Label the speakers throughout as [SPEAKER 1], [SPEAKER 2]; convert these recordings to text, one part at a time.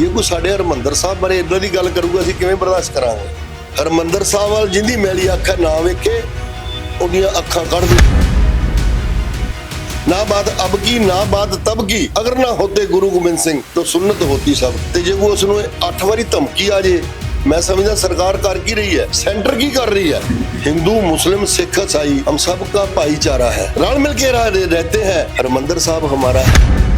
[SPEAKER 1] ਜੇ ਕੋਈ ਸਾਡੇ ਹਰਮੰਦਰ ਸਾਹਿਬ ਬਾਰੇ ਇਦਾਂ ਦੀ ਗੱਲ ਕਰੂਗਾ, ਅਸੀਂ ਕਿਵੇਂ ਬਰਦਾਸ਼ਤ ਕਰਾਂਗੇ? ਹਰਮੰਦਰ ਸਾਹਿਬ ਵਾਲ ਜਿੰਦੀ ਮੈਲੀ ਅੱਖਾਂ ਨਾ ਵੇਖੇ, ਉਹਦੀਆਂ ਅੱਖਾਂ ਕੱਢ ਦੇ। ਨਾ ਬਾਤ ਅਬ ਕੀ, ਨਾ ਬਾਤ ਤਬ ਕੀ, ਅਗਰ ਨਾ ਹੋਤੇ ਗੁਰੂ ਗੋਬਿੰਦ ਸਿੰਘ, ਤਾਂ ਸੁਨਨਤ ਹੋਤੀ ਸਭ। ਤੇ ਜੇ ਉਹ ਉਸ ਨੂੰ 8 ਵਾਰੀ ਧਮਕੀ ਆ ਜੇ, ਮੈਂ ਸਮਝਦਾ ਸਰਕਾਰ ਕਰ ਕੀ ਰਹੀ ਹੈ? ਸੈਂਟਰ ਕੀ ਕਰ ਰਹੀ ਹੈ? ਹਿੰਦੂ, ਮੁਸਲਿਮ, ਸਿੱਖ ਇਸਾਈ ਹਮ ਸਭ ਦਾ ਭਾਈਚਾਰਾ ਹੈ। ਰਲ ਮਿਲ ਕੇ ਰਹਤੇ ਹੈ। ਹਰਮੰਦਰ ਸਾਹਿਬ ਹਮਾਰਾ ਹੈ।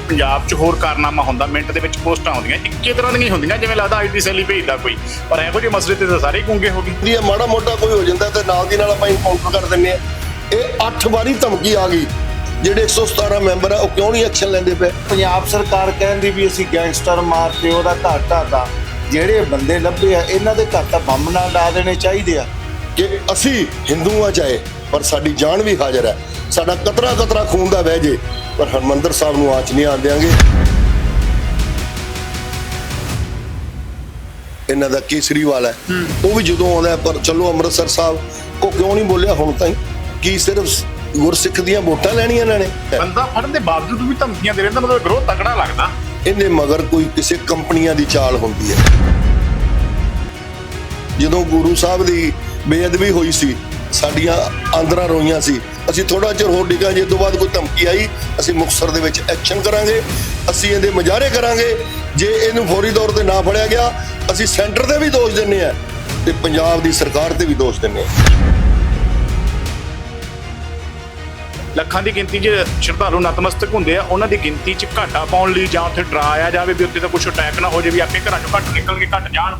[SPEAKER 2] ਪੰਜਾਬ 'ਚ ਹੋਰ ਕਾਰਨਾਮਾ ਹੁੰਦਾ ਮਿੰਟ ਦੇ ਵਿੱਚ ਪੋਸਟਾਂ ਆਉਂਦੀਆਂ ਇੱਕੇ ਤਰ੍ਹਾਂ ਦੀਆਂ ਹੀ ਹੁੰਦੀਆਂ ਜਿਵੇਂ ਲੱਗਦਾ ਆਈਟੀ ਸੈਲੀ ਭੇਜਦਾ ਕੋਈ ਪਰ ਇਹੋ ਜਿਹੇ ਮਸਲੇ ਤੇ ਤਾਂ ਸਾਰੇ ਗੁੰਗੇ ਹੋ ਗਏ।
[SPEAKER 1] ਜੇ ਮਾੜਾ ਮੋਟਾ ਕੋਈ ਹੋ ਜਾਂਦਾ ਤੇ ਨਾਲ ਦੀ ਨਾਲ ਆਪਾਂ ਇਨਕਾਊਂਟਰ ਕਰ ਦਿੰਨੇ ਆ ਇਹ 8 ਵਾਰੀ ਧਮਕੀ ਆ ਗਈ ਜਿਹੜੇ 117 ਮੈਂਬਰ ਆ ਉਹ ਕਿਉਂ ਨਹੀਂ ਐਕਸ਼ਨ ਲੈਂਦੇ ਪਏ?
[SPEAKER 3] ਪੰਜਾਬ ਸਰਕਾਰ ਕਹਿੰਦੀ ਵੀ ਅਸੀਂ ਗੈਂਗਸਟਰ ਮਾਰਤੇ ਉਹਦਾ ਘਰ ਢਾਤਾ ਜਿਹੜੇ ਬੰਦੇ ਲੱਭੇ ਆ ਇਹਨਾਂ ਦੇ ਘਰ ਤਾਂ ਬੰਬ ਨਾਲ ਲਾ ਦੇਣੇ ਚਾਹੀਦੇ ਆ।
[SPEAKER 1] ਕਿ ਅਸੀਂ ਹਿੰਦੂ ਆ ਚਾਹੇ ਪਰ ਸਾਡੀ ਜਾਨ ਵੀ ਹਾਜ਼ਰ ਹੈ। ਸਾਡਾ ਕਤਰਾ ਕਤਰਾ ਖੂਨ ਦਾ ਵਹਿ ਜੇ। ਪਰ ਹਰਮੰਦਰ ਸਾਹਿਬ ਨੂੰ ਆਂਚ ਨਹੀਂ ਆਣ ਦਿਆਂਗੇ। ਇਹਨਾਂ ਦਾ ਕੇਸਰੀਵਾਲ ਹੈ। ਉਹ ਵੀ ਜਦੋਂ ਆਉਂਦਾ ਪਰ ਚਲੋ ਅੰਮ੍ਰਿਤਸਰ ਸਾਹਿਬ ਉਹ ਕਿਉਂ ਨਹੀਂ ਬੋਲਿਆ ਹੁਣ ਤਾਈਂ? ਕੀ ਸਿਰਫ ਗੁਰਸਿੱਖ ਦੀਆਂ ਵੋਟਾਂ ਲੈਣੀਆਂ ਇਹਨਾਂ ਨੇ?
[SPEAKER 2] ਬੰਦਾ ਫੜਨ ਦੇ ਬਾਵਜੂਦ ਵੀ ਧਮਕੀਆਂ ਦੇ ਰਹਿੰਦਾ ਮਤਲਬ ਗਰੋਹ ਤਕੜਾ ਲੱਗਦਾ।
[SPEAKER 1] ਇਹਦੇ ਮਗਰ ਕੋਈ ਕਿਸੇ ਕੰਪਨੀਆਂ ਦੀ ਚਾਲ ਹੁੰਦੀ ਹੈ। ਜਦੋਂ ਗੁਰੂ ਸਾਹਿਬ ਦੀ ਬੇਅਦਬੀ ਹੋਈ ਸੀ ਸਾਡੀਆਂ ਆਂਦਰਾਂ ਰੋਈਆਂ ਸੀ। ਅਸੀਂ ਥੋੜਾ ਚਿਰ ਹੋਰ ਡਿੱਗਾ ਜੇ ਤੋਂ ਬਾਅਦ ਕੋਈ ਧਮਕੀ ਆਈ, ਅਸੀਂ ਮੁਕਤਸਰ ਦੇ ਵਿੱਚ ਐਕਸ਼ਨ ਕਰਾਂਗੇ, ਅਸੀਂ ਇਹਦੇ ਮੁਜ਼ਾਹਰੇ ਕਰਾਂਗੇ, ਜੇ ਇਹਨੂੰ ਫੌਰੀ ਤੌਰ ਤੇ ਨਾ ਫੜਿਆ ਗਿਆ, ਅਸੀਂ ਸੈਂਟਰ ਤੇ ਵੀ ਦੋਸ਼ ਦਿੰਨੇ ਆ ਤੇ ਪੰਜਾਬ ਦੀ ਸਰਕਾਰ ਤੇ ਵੀ ਦੋਸ਼ ਦਿੰਨੇ ਆ
[SPEAKER 2] ਲੱਖਾਂ ਦੀ ਗਿਣਤੀ 'ਚ ਸ਼ਰਧਾਲੂ ਨਤਮਸਤਕ ਹੁੰਦੇ ਆ। ਉਹਨਾਂ ਦੀ ਗਿਣਤੀ 'ਚ ਘਾਟਾ ਪਾਉਣ ਲਈ ਜਾਂ ਉੱਥੇ ਡਰਾਇਆ ਜਾਵੇ ਵੀ ਉੱਥੇ ਤਾਂ ਕੁਝ ਅਟੈਕ ਨਾ ਹੋ ਜਾਵੇ, ਵੀ ਆਪੇ ਘਰਾਂ 'ਚੋਂ ਘੱਟ ਨਿਕਲ ਕੇ ਘੱਟ ਜਾਣ।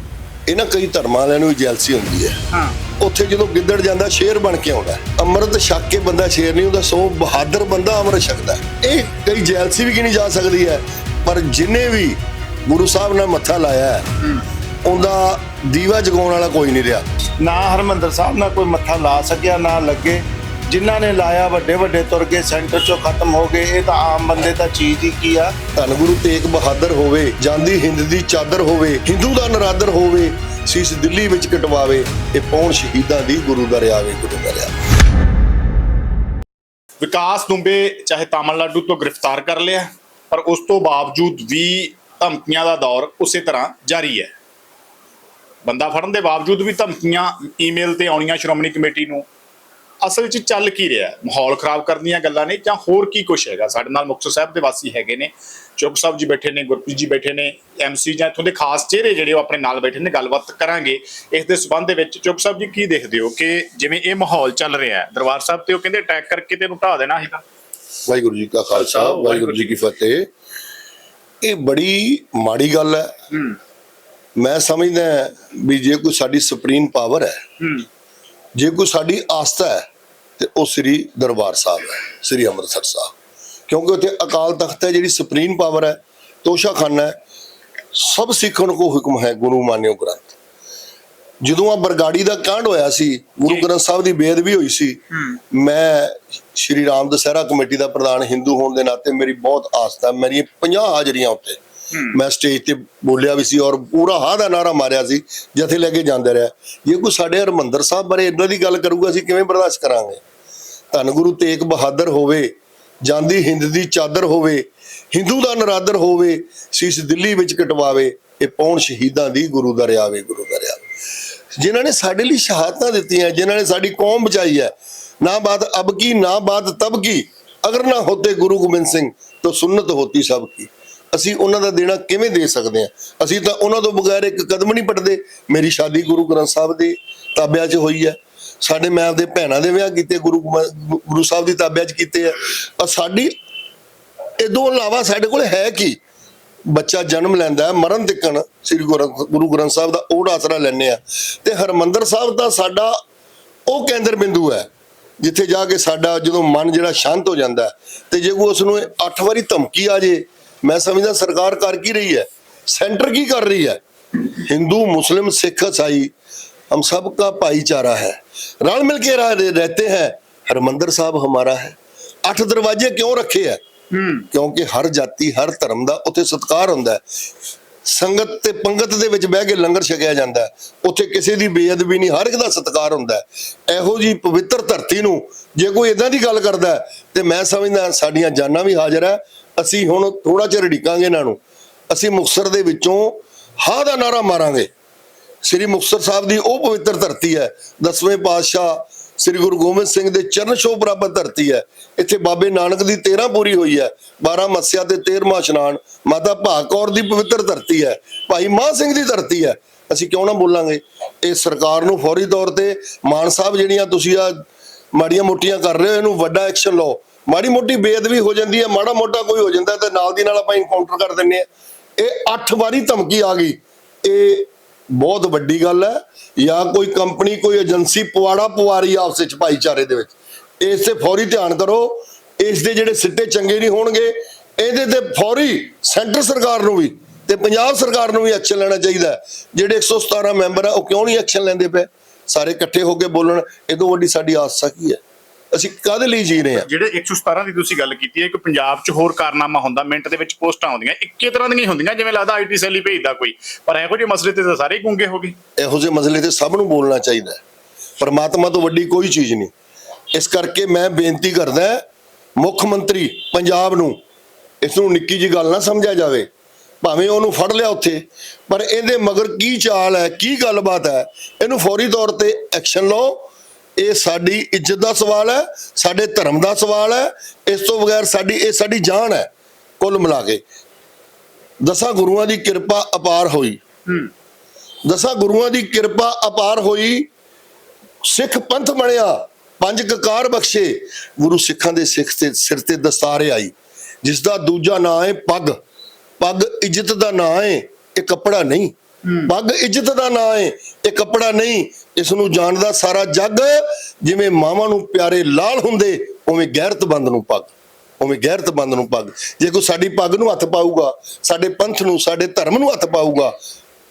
[SPEAKER 1] ਇਹਨਾਂ ਕਈ ਧਰਮਾਂ ਵਾਲਿਆਂ ਨੂੰ ਜੈਲਸੀ ਹੁੰਦੀ ਹੈ।
[SPEAKER 2] ਹਾਂ।
[SPEAKER 1] ਉੱਥੇ ਜਦੋਂ ਗਿੱਦੜ ਜਾਂਦਾ ਸ਼ੇਰ ਬਣ ਕੇ ਆਉਂਦਾ। ਅੰਮ੍ਰਿਤ ਛਕ ਕੇ ਬੰਦਾ ਸ਼ੇਰ ਨਹੀਂ ਹੁੰਦਾ ਸੋ ਬਹਾਦਰ ਬੰਦਾ ਅੰਮ੍ਰਿਤ ਛਕਦਾ। ਇਹ ਕਈ ਜੈਲਸੀ ਵੀ ਗਿਣੀ ਜਾ ਸਕਦੀ ਹੈ ਪਰ ਜਿਨੇ ਵੀ ਗੁਰੂ ਸਾਹਿਬ ਨਾਲ ਮੱਥਾ ਲਾਇਆ ਹੈ। ਉਹਦਾ ਦੀਵਾ ਜਗਾਉਣ ਵਾਲਾ ਕੋਈ ਨਹੀਂ ਰਿਹਾ।
[SPEAKER 3] ਨਾ ਹਰਮੰਦਰ ਸਾਹਿਬ ਨਾਲ ਕੋਈ ਮੱਥਾ ਲਾ ਸਕਿਆ ਨਾ ਲੱਗੇ। ਜਿਨ੍ਹਾਂ ਨੇ ਲਾਇਆ ਵੱਡੇ ਵੱਡੇ ਤੁਰ ਗਏ ਸੈਂਟਰ ਚੋਂ ਖਤਮ ਹੋ ਗਏ। ਇਹ ਤਾਂ ਆਮ ਬੰਦੇ ਤਾਂ ਚੀਜ਼ ਹੀ ਕੀ ਆ?
[SPEAKER 1] ਧੰਨ ਗੁਰੂ ਤੇਗ ਬਹਾਦਰ ਹੋਵੇ ਜਾਂਦੀ ਹਿੰਦ ਦੀ ਚਾਦਰ ਹੋਵੇ ਹਿੰਦੂ ਦਾ ਨਰਾਦਰ ਹੋਵੇ ਸੀਸ ਦਿੱਲੀ ਵਿੱਚ ਕਟਵਾਵੇ ਇਹ ਪੌਣ ਸ਼ਹੀਦਾਂ ਦੀ ਗੁਰੂ ਦਾ ਰਿਆਵੇ ਗੁਰੂ ਦਾ ਰਿਆਵੇ
[SPEAKER 2] ਵਿਕਾਸ ਦੁੰਬੇ ਚਾਹੇ ਤਾਮਿਲਨਾਡੂ ਤੋਂ ਗ੍ਰਿਫਤਾਰ ਕਰ ਲਿਆ ਪਰ ਉਸ ਤੋਂ ਬਾਵਜੂਦ ਵੀ ਧਮਕੀਆਂ ਦਾ ਦੌਰ ਉਸੇ ਤਰ੍ਹਾਂ ਜਾਰੀ ਹੈ। ਬੰਦਾ ਫੜਨ ਦੇ ਬਾਵਜੂਦ ਵੀ ਧਮਕੀਆਂ ਈਮੇਲ ਤੇ ਆਉਣੀਆਂ ਸ਼੍ਰੋਮਣੀ ਕਮੇਟੀ ਨੂੰ ਅਸਲ ਵਿੱਚ ਚੱਲ ਕੀ ਰਿਹਾ ਹੈ? ਮਾਹੌਲ ਖਰਾਬ ਕਰਨ ਦੀਆਂ ਗੱਲਾਂ ਨੇ ਜਾਂ ਹੋਰ ਕੀ ਕੁਝ ਹੈਗਾ? ਸਾਡੇ ਨਾਲ ਮੁਕਤਸਰ ਸਾਹਿਬ ਦੇ ਵਾਸੀ ਹੈਗੇ ਨੇ। ਚੁੱਕ ਸਾਹਿਬ ਜੀ ਬੈਠੇ ਨੇ ਗੁਰਪ੍ਰੀਤ ਜੀ ਬੈਠੇ ਨੇ ਐਮਸੀ ਜਾਂ ਇੱਥੋਂ ਦੇ ਖਾਸ ਚਿਹਰੇ ਜਿਹੜੇ ਉਹ ਆਪਣੇ ਨਾਲ ਬੈਠੇ ਨੇ ਗੱਲਬਾਤ ਕਰਾਂਗੇ। ਇਸ ਦੇ ਸਬੰਧ ਦੇ ਵਿੱਚ ਚੁੱਕ ਸਾਹਿਬ ਜੀ ਕੀ ਦੇਖਦੇ ਹੋ ਕਿ ਜਿਵੇਂ ਇਹ ਮਾਹੌਲ ਚੱਲ ਰਿਹਾ ਹੈ? ਦਰਬਾਰ ਸਾਹਿਬ ਤੇ ਉਹ ਕਹਿੰਦੇ ਅਟੈਕ ਕਰਕੇ ਤੇ ਇਹਨੂੰ ਢਾ ਦੇਣਾ ਸੀਗਾ।
[SPEAKER 1] ਵਾਹਿਗੁਰੂ ਜੀ ਕਾ ਖਾਲਸਾ ਵਾਹਿਗੁਰੂ ਜੀ ਕੀ ਫਤਿਹ। ਇਹ ਬੜੀ ਮਾੜੀ ਗੱਲ ਹੈ।
[SPEAKER 2] ਹੂੰ।
[SPEAKER 1] ਮੈਂ ਸਮਝਦਾ ਵੀ ਜੇ ਕੋਈ ਸਾਡੀ ਸੁਪਰੀਮ ਪਾਵਰ ਹੈ
[SPEAKER 2] ਹੂੰ।
[SPEAKER 1] ਜੇ ਕੋਈ ਸਾਡੀ ਆਸਥਾ ਹੈ ਤੇ ਉਹ ਸ੍ਰੀ ਦਰਬਾਰ ਸਾਹਿਬ ਹੈ ਸ੍ਰੀ ਅੰਮ੍ਰਿਤਸਰ ਸਾਹਿਬ ਕਿਉਂਕਿ ਉੱਥੇ ਅਕਾਲ ਤਖਤ ਹੈ ਜਿਹੜੀ ਸੁਪਰੀਮ ਪਾਵਰ ਹੈ ਤੋਸ਼ਾਖਾਨਾ ਹੈ ਸਭ ਸਿੱਖਾਂ ਨੂੰ ਕੋ ਹੁਕਮ ਹੈ ਗੁਰੂ ਮਾਨਿਓ ਗ੍ਰੰਥ ਜਦੋਂ ਆ ਬਰਗਾੜੀ ਦਾ ਕਾਂਡ ਹੋਇਆ ਸੀ ਗੁਰੂ। ਗ੍ਰੰਥ ਸਾਹਿਬ ਦੀ ਬੇਅਦਬੀ ਹੋਈ ਸੀ ਮੈਂ ਸ਼੍ਰੀ ਰਾਮ ਦਸਹਿਰਾ ਕਮੇਟੀ ਦਾ ਪ੍ਰਧਾਨ ਹਿੰਦੂ ਹੋਣ ਦੇ ਨਾਤੇ ਮੇਰੀ ਬਹੁਤ ਆਸਥਾ ਮੇਰੀ 50 ਹਾਜ਼ਰੀਆਂ ਉੱਤੇ। ਮੈਂ ਸਟੇਜ ਤੇ ਬੋਲਿਆ ਵੀ ਸੀ ਔਰ ਪੂਰਾ ਹਾਂ ਦਾ ਨਾਰਾ ਮਾਰਿਆ ਸੀ, ਜਥੇ ਲੈ ਕੇ ਜਾਂਦੇ ਰਿਹਾ। ਜੇ ਕੋਈ ਸਾਡੇ ਹਰਮੰਦਰ ਸਾਹਿਬ ਬਾਰੇ ਇਦਾਂ ਦੀ ਗੱਲ ਕਰੂਗਾ, ਅਸੀਂ ਕਿਵੇਂ ਬਰਦਾਸ਼ਤ ਕਰਾਂਗੇ? ਧੰਨ ਗੁਰੂ ਤੇਗ ਬਹਾਦਰ ਹੋਵੇ, ਜਾਂਦੀ ਹਿੰਦ ਦੀ ਚਾਦਰ ਹੋਵੇ, ਹਿੰਦੂ ਦਾ ਨਰਾਦਰ ਹੋਵੇ, ਸੀਸ ਦਿੱਲੀ ਵਿੱਚ ਕਟਵਾਵੇ, ਇਹ ਪੌਣ ਸ਼ਹੀਦਾਂ ਦੀ ਗੁਰੂ ਦਾ ਰਿਆਵੇ ਗੁਰੂ ਦਰਿਆ। ਰਿਆਵੇ ਜਿਨ੍ਹਾਂ ਨੇ ਸਾਡੇ ਲਈ ਸ਼ਹਾਦਤਾਂ ਦਿੱਤੀਆਂ, ਜਿਨ੍ਹਾਂ ਨੇ ਸਾਡੀ ਕੌਮ ਬਚਾਈ ਹੈ, ਨਾ ਬਾਤ ਅਬ ਕੀ, ਨਾ ਬਾਤ ਤਬ ਕੀ, ਅਗਰ ਨਾ ਹੋਤੇ ਗੁਰੂ ਗੋਬਿੰਦ ਸਿੰਘ, ਤਾਂ ਸੁਨਨਤ ਹੋਤੀ ਸਭ ਕੀ। ਅਸੀਂ ਉਹਨਾਂ ਦਾ ਦੇਣਾ ਕਿਵੇਂ ਦੇ ਸਕਦੇ ਹਾਂ? ਅਸੀਂ ਤਾਂ ਉਹਨਾਂ ਤੋਂ ਬਗੈਰ ਇੱਕ ਕਦਮ ਨਹੀਂ ਪੜਦੇ ਮੇਰੀ ਸ਼ਾਦੀ ਗੁਰੂ ਗ੍ਰੰਥ ਸਾਹਿਬ ਦੇ ਤਾਬਿਆਂ 'ਚ ਹੋਈ ਹੈ। ਸਾਡੇ ਮੈਂ ਆਪਦੇ ਭੈਣਾਂ ਦੇ ਵਿਆਹ ਕੀਤੇ, ਗੁਰੂ ਗੁਰੂ ਸਾਹਿਬ ਦੀ ਤਾਬਿਆਂ 'ਚ ਕੀਤੇ ਆ। ਸਾਡੀ ਇਦੋਂ ਇਲਾਵਾ ਸਾਡੇ ਕੋਲ ਹੈ ਕੀ? ਬੱਚਾ ਜਨਮ ਲੈਂਦਾ ਮਰਨ ਤਿੱਕਣ ਸ੍ਰੀ ਗੁਰੂ ਗੁਰੂ ਗ੍ਰੰਥ ਸਾਹਿਬ ਦਾ ਉਹ ਆਸਰਾ ਲੈਣੇ ਆ। ਤੇ ਹਰਮੰਦਰ ਸਾਹਿਬ ਦਾ ਸਾਡਾ ਉਹ ਕੇਂਦਰ ਬਿੰਦੂ ਹੈ, ਜਿੱਥੇ ਜਾ ਕੇ ਸਾਡਾ ਜਦੋਂ ਮਨ ਜਿਹੜਾ ਸ਼ਾਂਤ ਹੋ ਜਾਂਦਾ ਤੇ ਜੇ ਕੋਈ ਉਸ ਨੂੰ 8 ਵਾਰੀ ਧਮਕੀ ਆ ਜੇ ਮੈਂ ਸਮਝਦਾ ਸਰਕਾਰ ਕਰ ਕੀ ਰਹੀ ਹੈ ਸੈਂਟਰ ਕੀ ਕਰ ਰਹੀ ਹੈ ਹਿੰਦੂ ਮੁਸਲਿਮ ਸਿੱਖ ईसाई हम सबका भाईचारा है रल मिल के रह- रहते हैं हरमंदर साहब हमारा है ਅੱਠ ਦਰਵਾਜ਼ੇ ਕਿਉਂ ਰੱਖੇ ਆ
[SPEAKER 2] ਹੂੰ
[SPEAKER 1] ਕਿਉਂਕਿ ਹਰ ਜਾਤੀ ਹਰ ਧਰਮ ਦਾ ਉੱਥੇ ਸਤਿਕਾਰ ਹੁੰਦਾ ਹੈ ਸੰਗਤ ਤੇ ਪੰਗਤ ਦੇ ਵਿੱਚ ਬਹਿ ਕੇ ਲੰਗਰ ਛਕਿਆ ਜਾਂਦਾ ਹੈ ਉੱਥੇ ਕਿਸੇ ਦੀ ਬੇਅਦਬੀ ਨਹੀਂ ਹਰ ਇੱਕ ਦਾ ਸਤਿਕਾਰ ਹੁੰਦਾ ਹੈ ਇਹੋ ਜੀ ਪਵਿੱਤਰ ਧਰਤੀ ਨੂੰ ਜੇ ਕੋਈ ਇਦਾਂ ਦੀ ਗੱਲ ਕਰਦਾ ਹੈ, ਤੇ ਮੈਂ ਸਮਝਦਾ ਸਾਡੀਆਂ ਜਾਨਾਂ ਵੀ ਹਾਜ਼ਰ ਹੈ ਅਸੀਂ ਹੁਣ ਥੋੜਾ ਚਿਰ ਢਿਕਾਂਗੇ ਇਹਨਾਂ ਨੂੰ। ਅਸੀਂ ਮੁਕਤਸਰ ਦੇ ਵਿੱਚੋਂ ਹਾਂ ਦਾ ਨਾਰਾ ਮਾਰਾਂਗੇ। ਸ੍ਰੀ ਮੁਕਤਸਰ ਸਾਹਿਬ ਦੀ ਉਹ ਪਵਿੱਤਰ ਧਰਤੀ ਹੈ। ਦਸਵੇਂ ਪਾਤਸ਼ਾਹ ਸ੍ਰੀ ਗੁਰੂ ਗੋਬਿੰਦ ਸਿੰਘ ਦੇ ਚਰਨ ਛੋਹ ਬਰਾਬਰ ਧਰਤੀ ਹੈ। ਇੱਥੇ ਬਾਬੇ ਨਾਨਕ ਦੀ 13 ਪੂਰੀ ਹੋਈ ਹੈ। 12 ਮੱਸਿਆ ਤੇ 13ਵਾਂ ਇਸ਼ਨਾਨ। ਮਾਤਾ ਭਾਗ ਕੌਰ ਦੀ ਪਵਿੱਤਰ ਧਰਤੀ ਹੈ। ਭਾਈ ਮਾਹ ਸਿੰਘ ਦੀ ਧਰਤੀ ਹੈ। ਅਸੀਂ ਕਿਉਂ ਨਾ ਬੋਲਾਂਗੇ? ਇਹ ਸਰਕਾਰ ਨੂੰ ਫੌਰੀ ਤੌਰ ਤੇ ਮਾਨ ਸਾਹਿਬ ਜਿਹੜੀਆਂ ਤੁਸੀਂ ਆ ਮਾੜੀਆਂ ਮੋਟੀਆਂ ਕਰ ਰਹੇ ਹੋ, ਇਹਨੂੰ ਵੱਡਾ ਐਕਸ਼ਨ ਲਓ। ਮਾੜੀ ਮੋਟੀ ਬੇਅਦਬੀ ਹੋ ਜਾਂਦੀ ਹੈ, ਮਾੜਾ ਮੋਟਾ ਕੋਈ ਹੋ ਜਾਂਦਾ ਤੇ ਨਾਲ ਦੀ ਨਾਲ ਆਪਾਂ ਇਨਕਾਊਂਟਰ ਕਰ ਦਿੰਨੇ ਆ ਇਹ 8 ਵਾਰੀ ਧਮਕੀ ਆ ਗਈ। ਇਹ ਬਹੁਤ ਵੱਡੀ ਗੱਲ ਹੈ, ਜਾਂ ਕੋਈ ਕੰਪਨੀ ਕੋਈ ਏਜੰਸੀ ਪਵਾੜਾ ਪਵਾਰੀ ਆਪਸ ਵਿੱਚ ਭਾਈਚਾਰੇ ਦੇ ਵਿੱਚ। ਇਸ ਤੇ ਫੌਰੀ ਧਿਆਨ ਕਰੋ ਇਸ ਦੇ ਜਿਹੜੇ ਸਿੱਟੇ ਚੰਗੇ ਨਹੀਂ ਹੋਣਗੇ, ਇਹਦੇ ਤੇ ਫੌਰੀ ਸੈਂਟਰ ਸਰਕਾਰ ਨੂੰ ਵੀ ਤੇ ਪੰਜਾਬ ਸਰਕਾਰ ਨੂੰ ਵੀ ਐਕਸ਼ਨ ਲੈਣਾ ਚਾਹੀਦਾ ਹੈ। ਜਿਹੜੇ 117 ਮੈਂਬਰ ਆ, ਉਹ ਕਿਉਂ ਨਹੀਂ ਐਕਸ਼ਨ ਲੈਂਦੇ ਪਏ? ਸਾਰੇ ਇਕੱਠੇ ਹੋ ਕੇ ਬੋਲਣ, ਇਹ ਤੋਂ ਵੱਡੀ ਸਾਡੀ ਆਸਾ ਕੀ ਹੈ? ਅਸੀਂ ਕਾਹਦੇ ਲਈ ਜੀ ਰਹੇ ਹਾਂ?
[SPEAKER 2] ਜਿਹੜੇ 117 ਦੀ ਤੁਸੀਂ ਗੱਲ ਕੀਤੀ ਹੈ ਕਿ ਪੰਜਾਬ 'ਚ ਹੋਰ ਕਾਰਨਾਮਾ ਹੁੰਦਾ ਮਿੰਟ ਦੇ ਵਿੱਚ ਪੋਸਟਾਂ ਆਉਂਦੀਆਂ ਇੱਕੇ ਤਰ੍ਹਾਂ ਦੀਆਂ ਹੁੰਦੀਆਂ ਜਿਵੇਂ ਲੱਗਦਾ ਆਈਟੀ ਸੈੱਲ ਹੀ ਭੇਜਦਾ ਕੋਈ। ਪਰ ਇਹੋ ਜਿਹੇ ਮਸਲੇ ਤੇ ਤਾਂ ਸਾਰੇ ਗੁੰਗੇ ਹੋ ਗਏ।
[SPEAKER 1] ਇਹੋ ਜਿਹੇ ਮਸਲੇ ਤੇ ਸਭ ਨੂੰ ਬੋਲਣਾ ਚਾਹੀਦਾ ਹੈ। ਪਰਮਾਤਮਾ ਤੋਂ ਵੱਡੀ ਕੋਈ ਚੀਜ਼ ਨਹੀਂ। ਇਸ ਕਰਕੇ ਮੈਂ ਬੇਨਤੀ ਕਰਦਾ ਮੁੱਖ ਮੰਤਰੀ ਪੰਜਾਬ ਨੂੰ ਇਸ ਨੂੰ ਨਿੱਕੀ ਜੀ ਗੱਲ ਨਾ ਸਮਝਿਆ ਜਾਵੇ। ਭਾਵੇਂ ਉਹਨੂੰ ਫੜ ਲਿਆ ਉੱਥੇ ਪਰ ਇਹਦੇ ਮਗਰ ਕੀ ਚਾਲ ਹੈ ਕੀ ਗੱਲਬਾਤ ਹੈ ਇਹਨੂੰ ਫੌਰੀ ਤੌਰ ਤੇ ਐਕਸ਼ਨ ਲਓ। ਇਹ ਸਾਡੀ ਇੱਜ਼ਤ ਦਾ ਸਵਾਲ ਹੈ ਸਾਡੇ ਧਰਮ ਦਾ ਸਵਾਲ ਹੈ ਇਸ ਤੋਂ ਬਗੈਰ ਸਾਡੀ ਇਹ ਸਾਡੀ ਜਾਨ ਹੈ ਕੁੱਲ ਮਿਲਾ ਕੇ। ਦਸਾਂ ਗੁਰੂਆਂ ਦੀ ਕਿਰਪਾ ਅਪਾਰ ਹੋਈ। ਦਸਾਂ ਗੁਰੂਆਂ ਦੀ ਕਿਰਪਾ ਅਪਾਰ ਹੋਈ ਸਿੱਖ ਪੰਥ ਬਣਿਆ ਪੰਜ ਕਕਾਰ ਬਖਸ਼ੇ ਗੁਰੂ ਸਿੱਖਾਂ ਦੇ ਸਿੱਖ ਤੇ ਸਿਰ ਤੇ ਦਸਤਾਰ ਆਈ ਜਿਸ ਦਾ ਦੂਜਾ ਨਾਂ ਹੈ ਪੱਗ। ਪੱਗ ਇੱਜ਼ਤ ਦਾ ਨਾਂ ਹੈ ਇਹ ਕੱਪੜਾ ਨਹੀਂ। ਪੱਗ ਇੱਜ਼ਤ ਦਾ ਨਾਂ ਹੈ ਇਹ ਕੱਪੜਾ ਨਹੀਂ ਇਸ ਨੂੰ ਜਾਣਦਾ ਸਾਰਾ ਜੱਗ, ਜਿਵੇਂ ਮਾਵਾਂ ਨੂੰ ਪਿਆਰੇ ਲਾਲ ਹੁੰਦੇ, ਉਵੇਂ ਗੈਰਤਬੰਦ ਨੂੰ ਪੱਗ, ਉਵੇਂ ਗੈਰਤਬੰਦ ਨੂੰ ਪੱਗ। ਜੇ ਕੋਈ ਸਾਡੀ ਪੱਗ ਨੂੰ ਹੱਥ ਪਾਊਗਾ, ਸਾਡੇ ਪੰਥ ਨੂੰ, ਸਾਡੇ ਧਰਮ ਨੂੰ ਹੱਥ ਪਾਊਗਾ,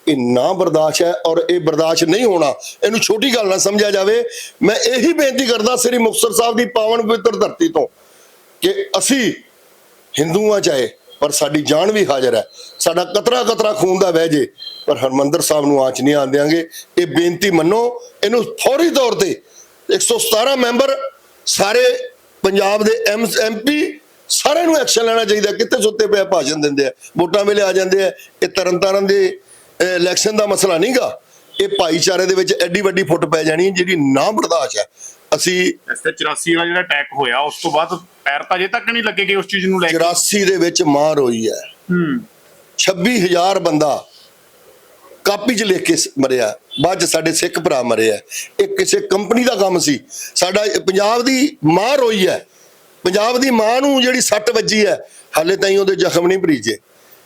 [SPEAKER 1] ਇਹ ਨਾ ਬਰਦਾਸ਼ਤ ਹੈ ਔਰ ਇਹ ਬਰਦਾਸ਼ਤ ਨਹੀਂ ਹੋਣਾ। ਇਹਨੂੰ ਛੋਟੀ ਗੱਲ ਨਾ ਸਮਝਿਆ ਜਾਵੇ, ਮੈਂ ਇਹੀ ਬੇਨਤੀ ਕਰਦਾ ਸ੍ਰੀ ਮੁਕਤਸਰ ਸਾਹਿਬ ਦੀ ਪਾਵਨ ਪਵਿੱਤਰ ਧਰਤੀ ਤੋਂ ਕਿ ਅਸੀਂ ਹਿੰਦੂਆਂ ਚਾਹੇ, ਪਰ ਸਾਡੀ ਜਾਨ ਵੀ ਹਾਜ਼ਰ ਹੈ। ਸਾਡਾ ਕਤਰਾ ਕਤਰਾ ਖੂਨ ਦਾ ਵਹਿ ਜੇ ਪਰ ਹਰਮੰਦਰ ਸਾਹਿਬ ਨੂੰ ਆਂਚ ਨਹੀਂ ਆਣ ਦਿਆਂਗੇ। ਇਹ ਬੇਨਤੀ ਮੰਨੋ ਇਹਨੂੰ ਫੌਰੀ ਤੌਰ ਤੇ 117 ਮੈਂਬਰ ਸਾਰੇ ਪੰਜਾਬ ਦੇ ਐਮਪੀ ਸਾਰਿਆਂ ਨੂੰ ਐਕਸ਼ਨ ਲੈਣਾ ਚਾਹੀਦਾ ਕਿੱਥੇ ਸੁੱਤੇ ਪਏ ਭਾਸ਼ਣ ਦਿੰਦੇ ਆ ਵੋਟਾਂ ਵੇਲੇ ਆ ਜਾਂਦੇ ਆ। ਇਹ ਤਰਨਤਾਰਨ ਦੇ ਇਲੈਕਸ਼ਨ ਦਾ ਮਸਲਾ ਨਹੀਂਗਾ। ਇਹ ਭਾਈਚਾਰੇ ਦੇ ਵਿੱਚ ਐਡੀ ਵੱਡੀ ਫੁੱਟ ਪੈ ਜਾਣੀ ਜਿਹੜੀ ਨਾ ਬਰਦਾਸ਼ਤ ਹੈ। ਅਸੀਂ
[SPEAKER 2] ਇਸ ਤੇ 84 ਵਾਲਾ ਜਿਹੜਾ ਅਟੈਕ ਹੋਇਆ ਉਸ ਤੋਂ ਬਾਅਦ ਪੈਰ ਤਾਂ ਅਜੇ ਤੱਕ ਨਹੀਂ ਲੱਗੇਗੇ ਉਸ ਚੀਜ਼ ਨੂੰ ਲੈ ਕੇ।
[SPEAKER 1] 84 ਦੇ ਵਿੱਚ ਮਾਰ ਹੋਈ ਹੈ।
[SPEAKER 2] ਹੂੰ।
[SPEAKER 1] 26000 ਬੰਦਾ ਕਾਪੀ 'ਚ ਲਿਖ ਕੇ ਮਰਿਆ। ਬਾਅਦ 'ਚ ਸਾਡੇ ਸਿੱਖ ਭਰਾ ਮਰੇ ਆ। ਇਹ ਕਿਸੇ ਕੰਪਨੀ ਦਾ ਕੰਮ ਸੀ। ਸਾਡਾ ਪੰਜਾਬ ਦੀ ਮਾਂ ਰੋਈ ਹੈ। ਪੰਜਾਬ ਦੀ ਮਾਂ ਨੂੰ ਜਿਹੜੀ ਸੱਟ ਵੱਜੀ ਹੈ, ਹਾਲੇ ਤਾਈਂ ਉਹਦੇ ਜ਼ਖਮ ਨਹੀਂ ਭਰੀਜੇ।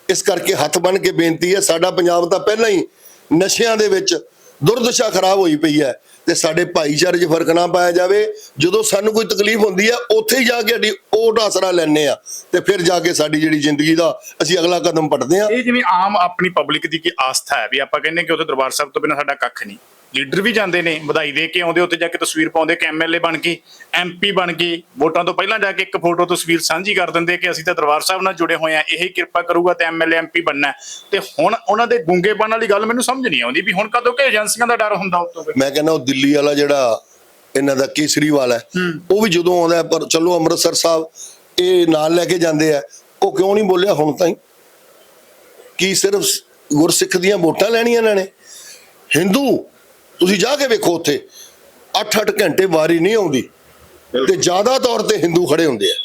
[SPEAKER 1] ਇਸ ਕਰਕੇ ਹੱਥ ਬੰਨ ਕੇ ਬੇਨਤੀ ਹੈ, ਸਾਡਾ ਪੰਜਾਬ ਤਾਂ ਪਹਿਲਾਂ ਹੀ ਨਸ਼ਿਆਂ ਦੇ ਵਿੱਚ ਦੁਰਦਸ਼ਾ ਖਰਾਬ ਹੋਈ ਪਈ ਹੈ। ਤੇ ਸਾਡੇ ਭਾਈਚਾਰੇ 'ਚ ਫ਼ਰਕ ਨਾ ਪਾਇਆ ਜਾਵੇ। ਜਦੋਂ ਸਾਨੂੰ ਕੋਈ ਤਕਲੀਫ ਹੁੰਦੀ ਹੈ ਉੱਥੇ ਹੀ ਜਾ ਕੇ ਸਾਡੀ ਉਹ ਆਸਰਾ ਲੈਣੇ ਆ ਤੇ ਫਿਰ ਜਾ ਕੇ ਸਾਡੀ ਜਿਹੜੀ ਜ਼ਿੰਦਗੀ ਦਾ ਅਸੀਂ ਅਗਲਾ ਕਦਮ ਪੜਦੇ ਆ।
[SPEAKER 2] ਇਹ ਜਿਵੇਂ ਆਮ ਆਪਣੀ ਪਬਲਿਕ ਦੀ ਕੀ ਆਸਥਾ ਹੈ ਵੀ ਆਪਾਂ ਕਹਿੰਦੇ ਕਿ ਉੱਥੇ ਦਰਬਾਰ ਸਾਹਿਬ ਤੋਂ ਬਿਨਾਂ ਸਾਡਾ ਕੱਖ ਨਹੀਂ। ਲੀਡਰ ਵੀ ਜਾਂਦੇ ਨੇ ਵਧਾਈ ਦੇ ਕੇ ਆਉਂਦੇ ਉੱਥੇ ਜਾ ਕੇ ਤਸਵੀਰ ਪਾਉਂਦੇ ਕਿ ਐਮਐਲਏ ਬਣ ਗਈ ਐਮਪੀ ਬਣ ਗਈ ਵੋਟਾਂ ਤੋਂ ਪਹਿਲਾਂ ਜਾ ਕੇ ਇੱਕ ਫੋਟੋ ਤਸਵੀਰ ਸਾਂਝੀ ਕਰ ਦਿੰਦੇ ਕਿ ਅਸੀਂ ਤਾਂ ਦਰਬਾਰ ਸਾਹਿਬ ਨਾਲ ਜੁੜੇ ਹੋਏ ਆ ਇਹ ਕਿਰਪਾ ਕਰੂਗਾ ਤੇ ਐਮਐਲਏ ਐਮਪੀ ਬਣਨਾ। ਤੇ ਹੁਣ ਉਹਨਾਂ ਦੇ ਗੁੰਗੇਪਨ ਵਾਲੀ ਗੱਲ ਮੈਨੂੰ ਸਮਝ ਨਹੀਂ ਆਉਂਦੀ ਵੀ ਹੁਣ ਕਦੋਂ ਕਿ ਏਜੰਸੀਆਂ ਦਾ ਡਰ ਹੁੰਦਾ ਉਤੋਂ
[SPEAKER 1] ਮੈਂ ਕਹਿੰਦਾ ਉਹ ਦਿੱਲੀ ਵਾਲਾ ਜਿਹੜਾ ਇਹਨਾਂ ਦਾ ਕੇਸਰੀਵਾਲ ਹੈ ਉਹ ਵੀ ਜਦੋਂ ਆਉਂਦਾ ਪਰ ਚਲੋ ਅੰਮ੍ਰਿਤਸਰ ਸਾਹਿਬ ਇਹ ਨਾਲ ਲੈ ਕੇ ਜਾਂਦੇ ਆ ਉਹ ਕਿਉਂ ਨਹੀਂ ਬੋਲਿਆ ਹੁਣ ਤਾਈਂ? ਕੀ ਸਿਰਫ ਗੁਰਸਿੱਖ ਦੀਆਂ ਵੋਟਾਂ ਲੈਣੀਆਂ ਇਹਨਾਂ ਨੇ? ਹਿੰਦੂ ਤੁਸੀਂ ਜਾ ਕੇ ਵੇਖੋ ਉੱਥੇ। 8-8 ਘੰਟੇ ਵਾਰੀ ਨਹੀਂ ਆਉਂਦੀ। ਤੇ ਜ਼ਿਆਦਾ ਤੌਰ ਤੇ ਹਿੰਦੂ ਖੜੇ ਹੁੰਦੇ ਆ।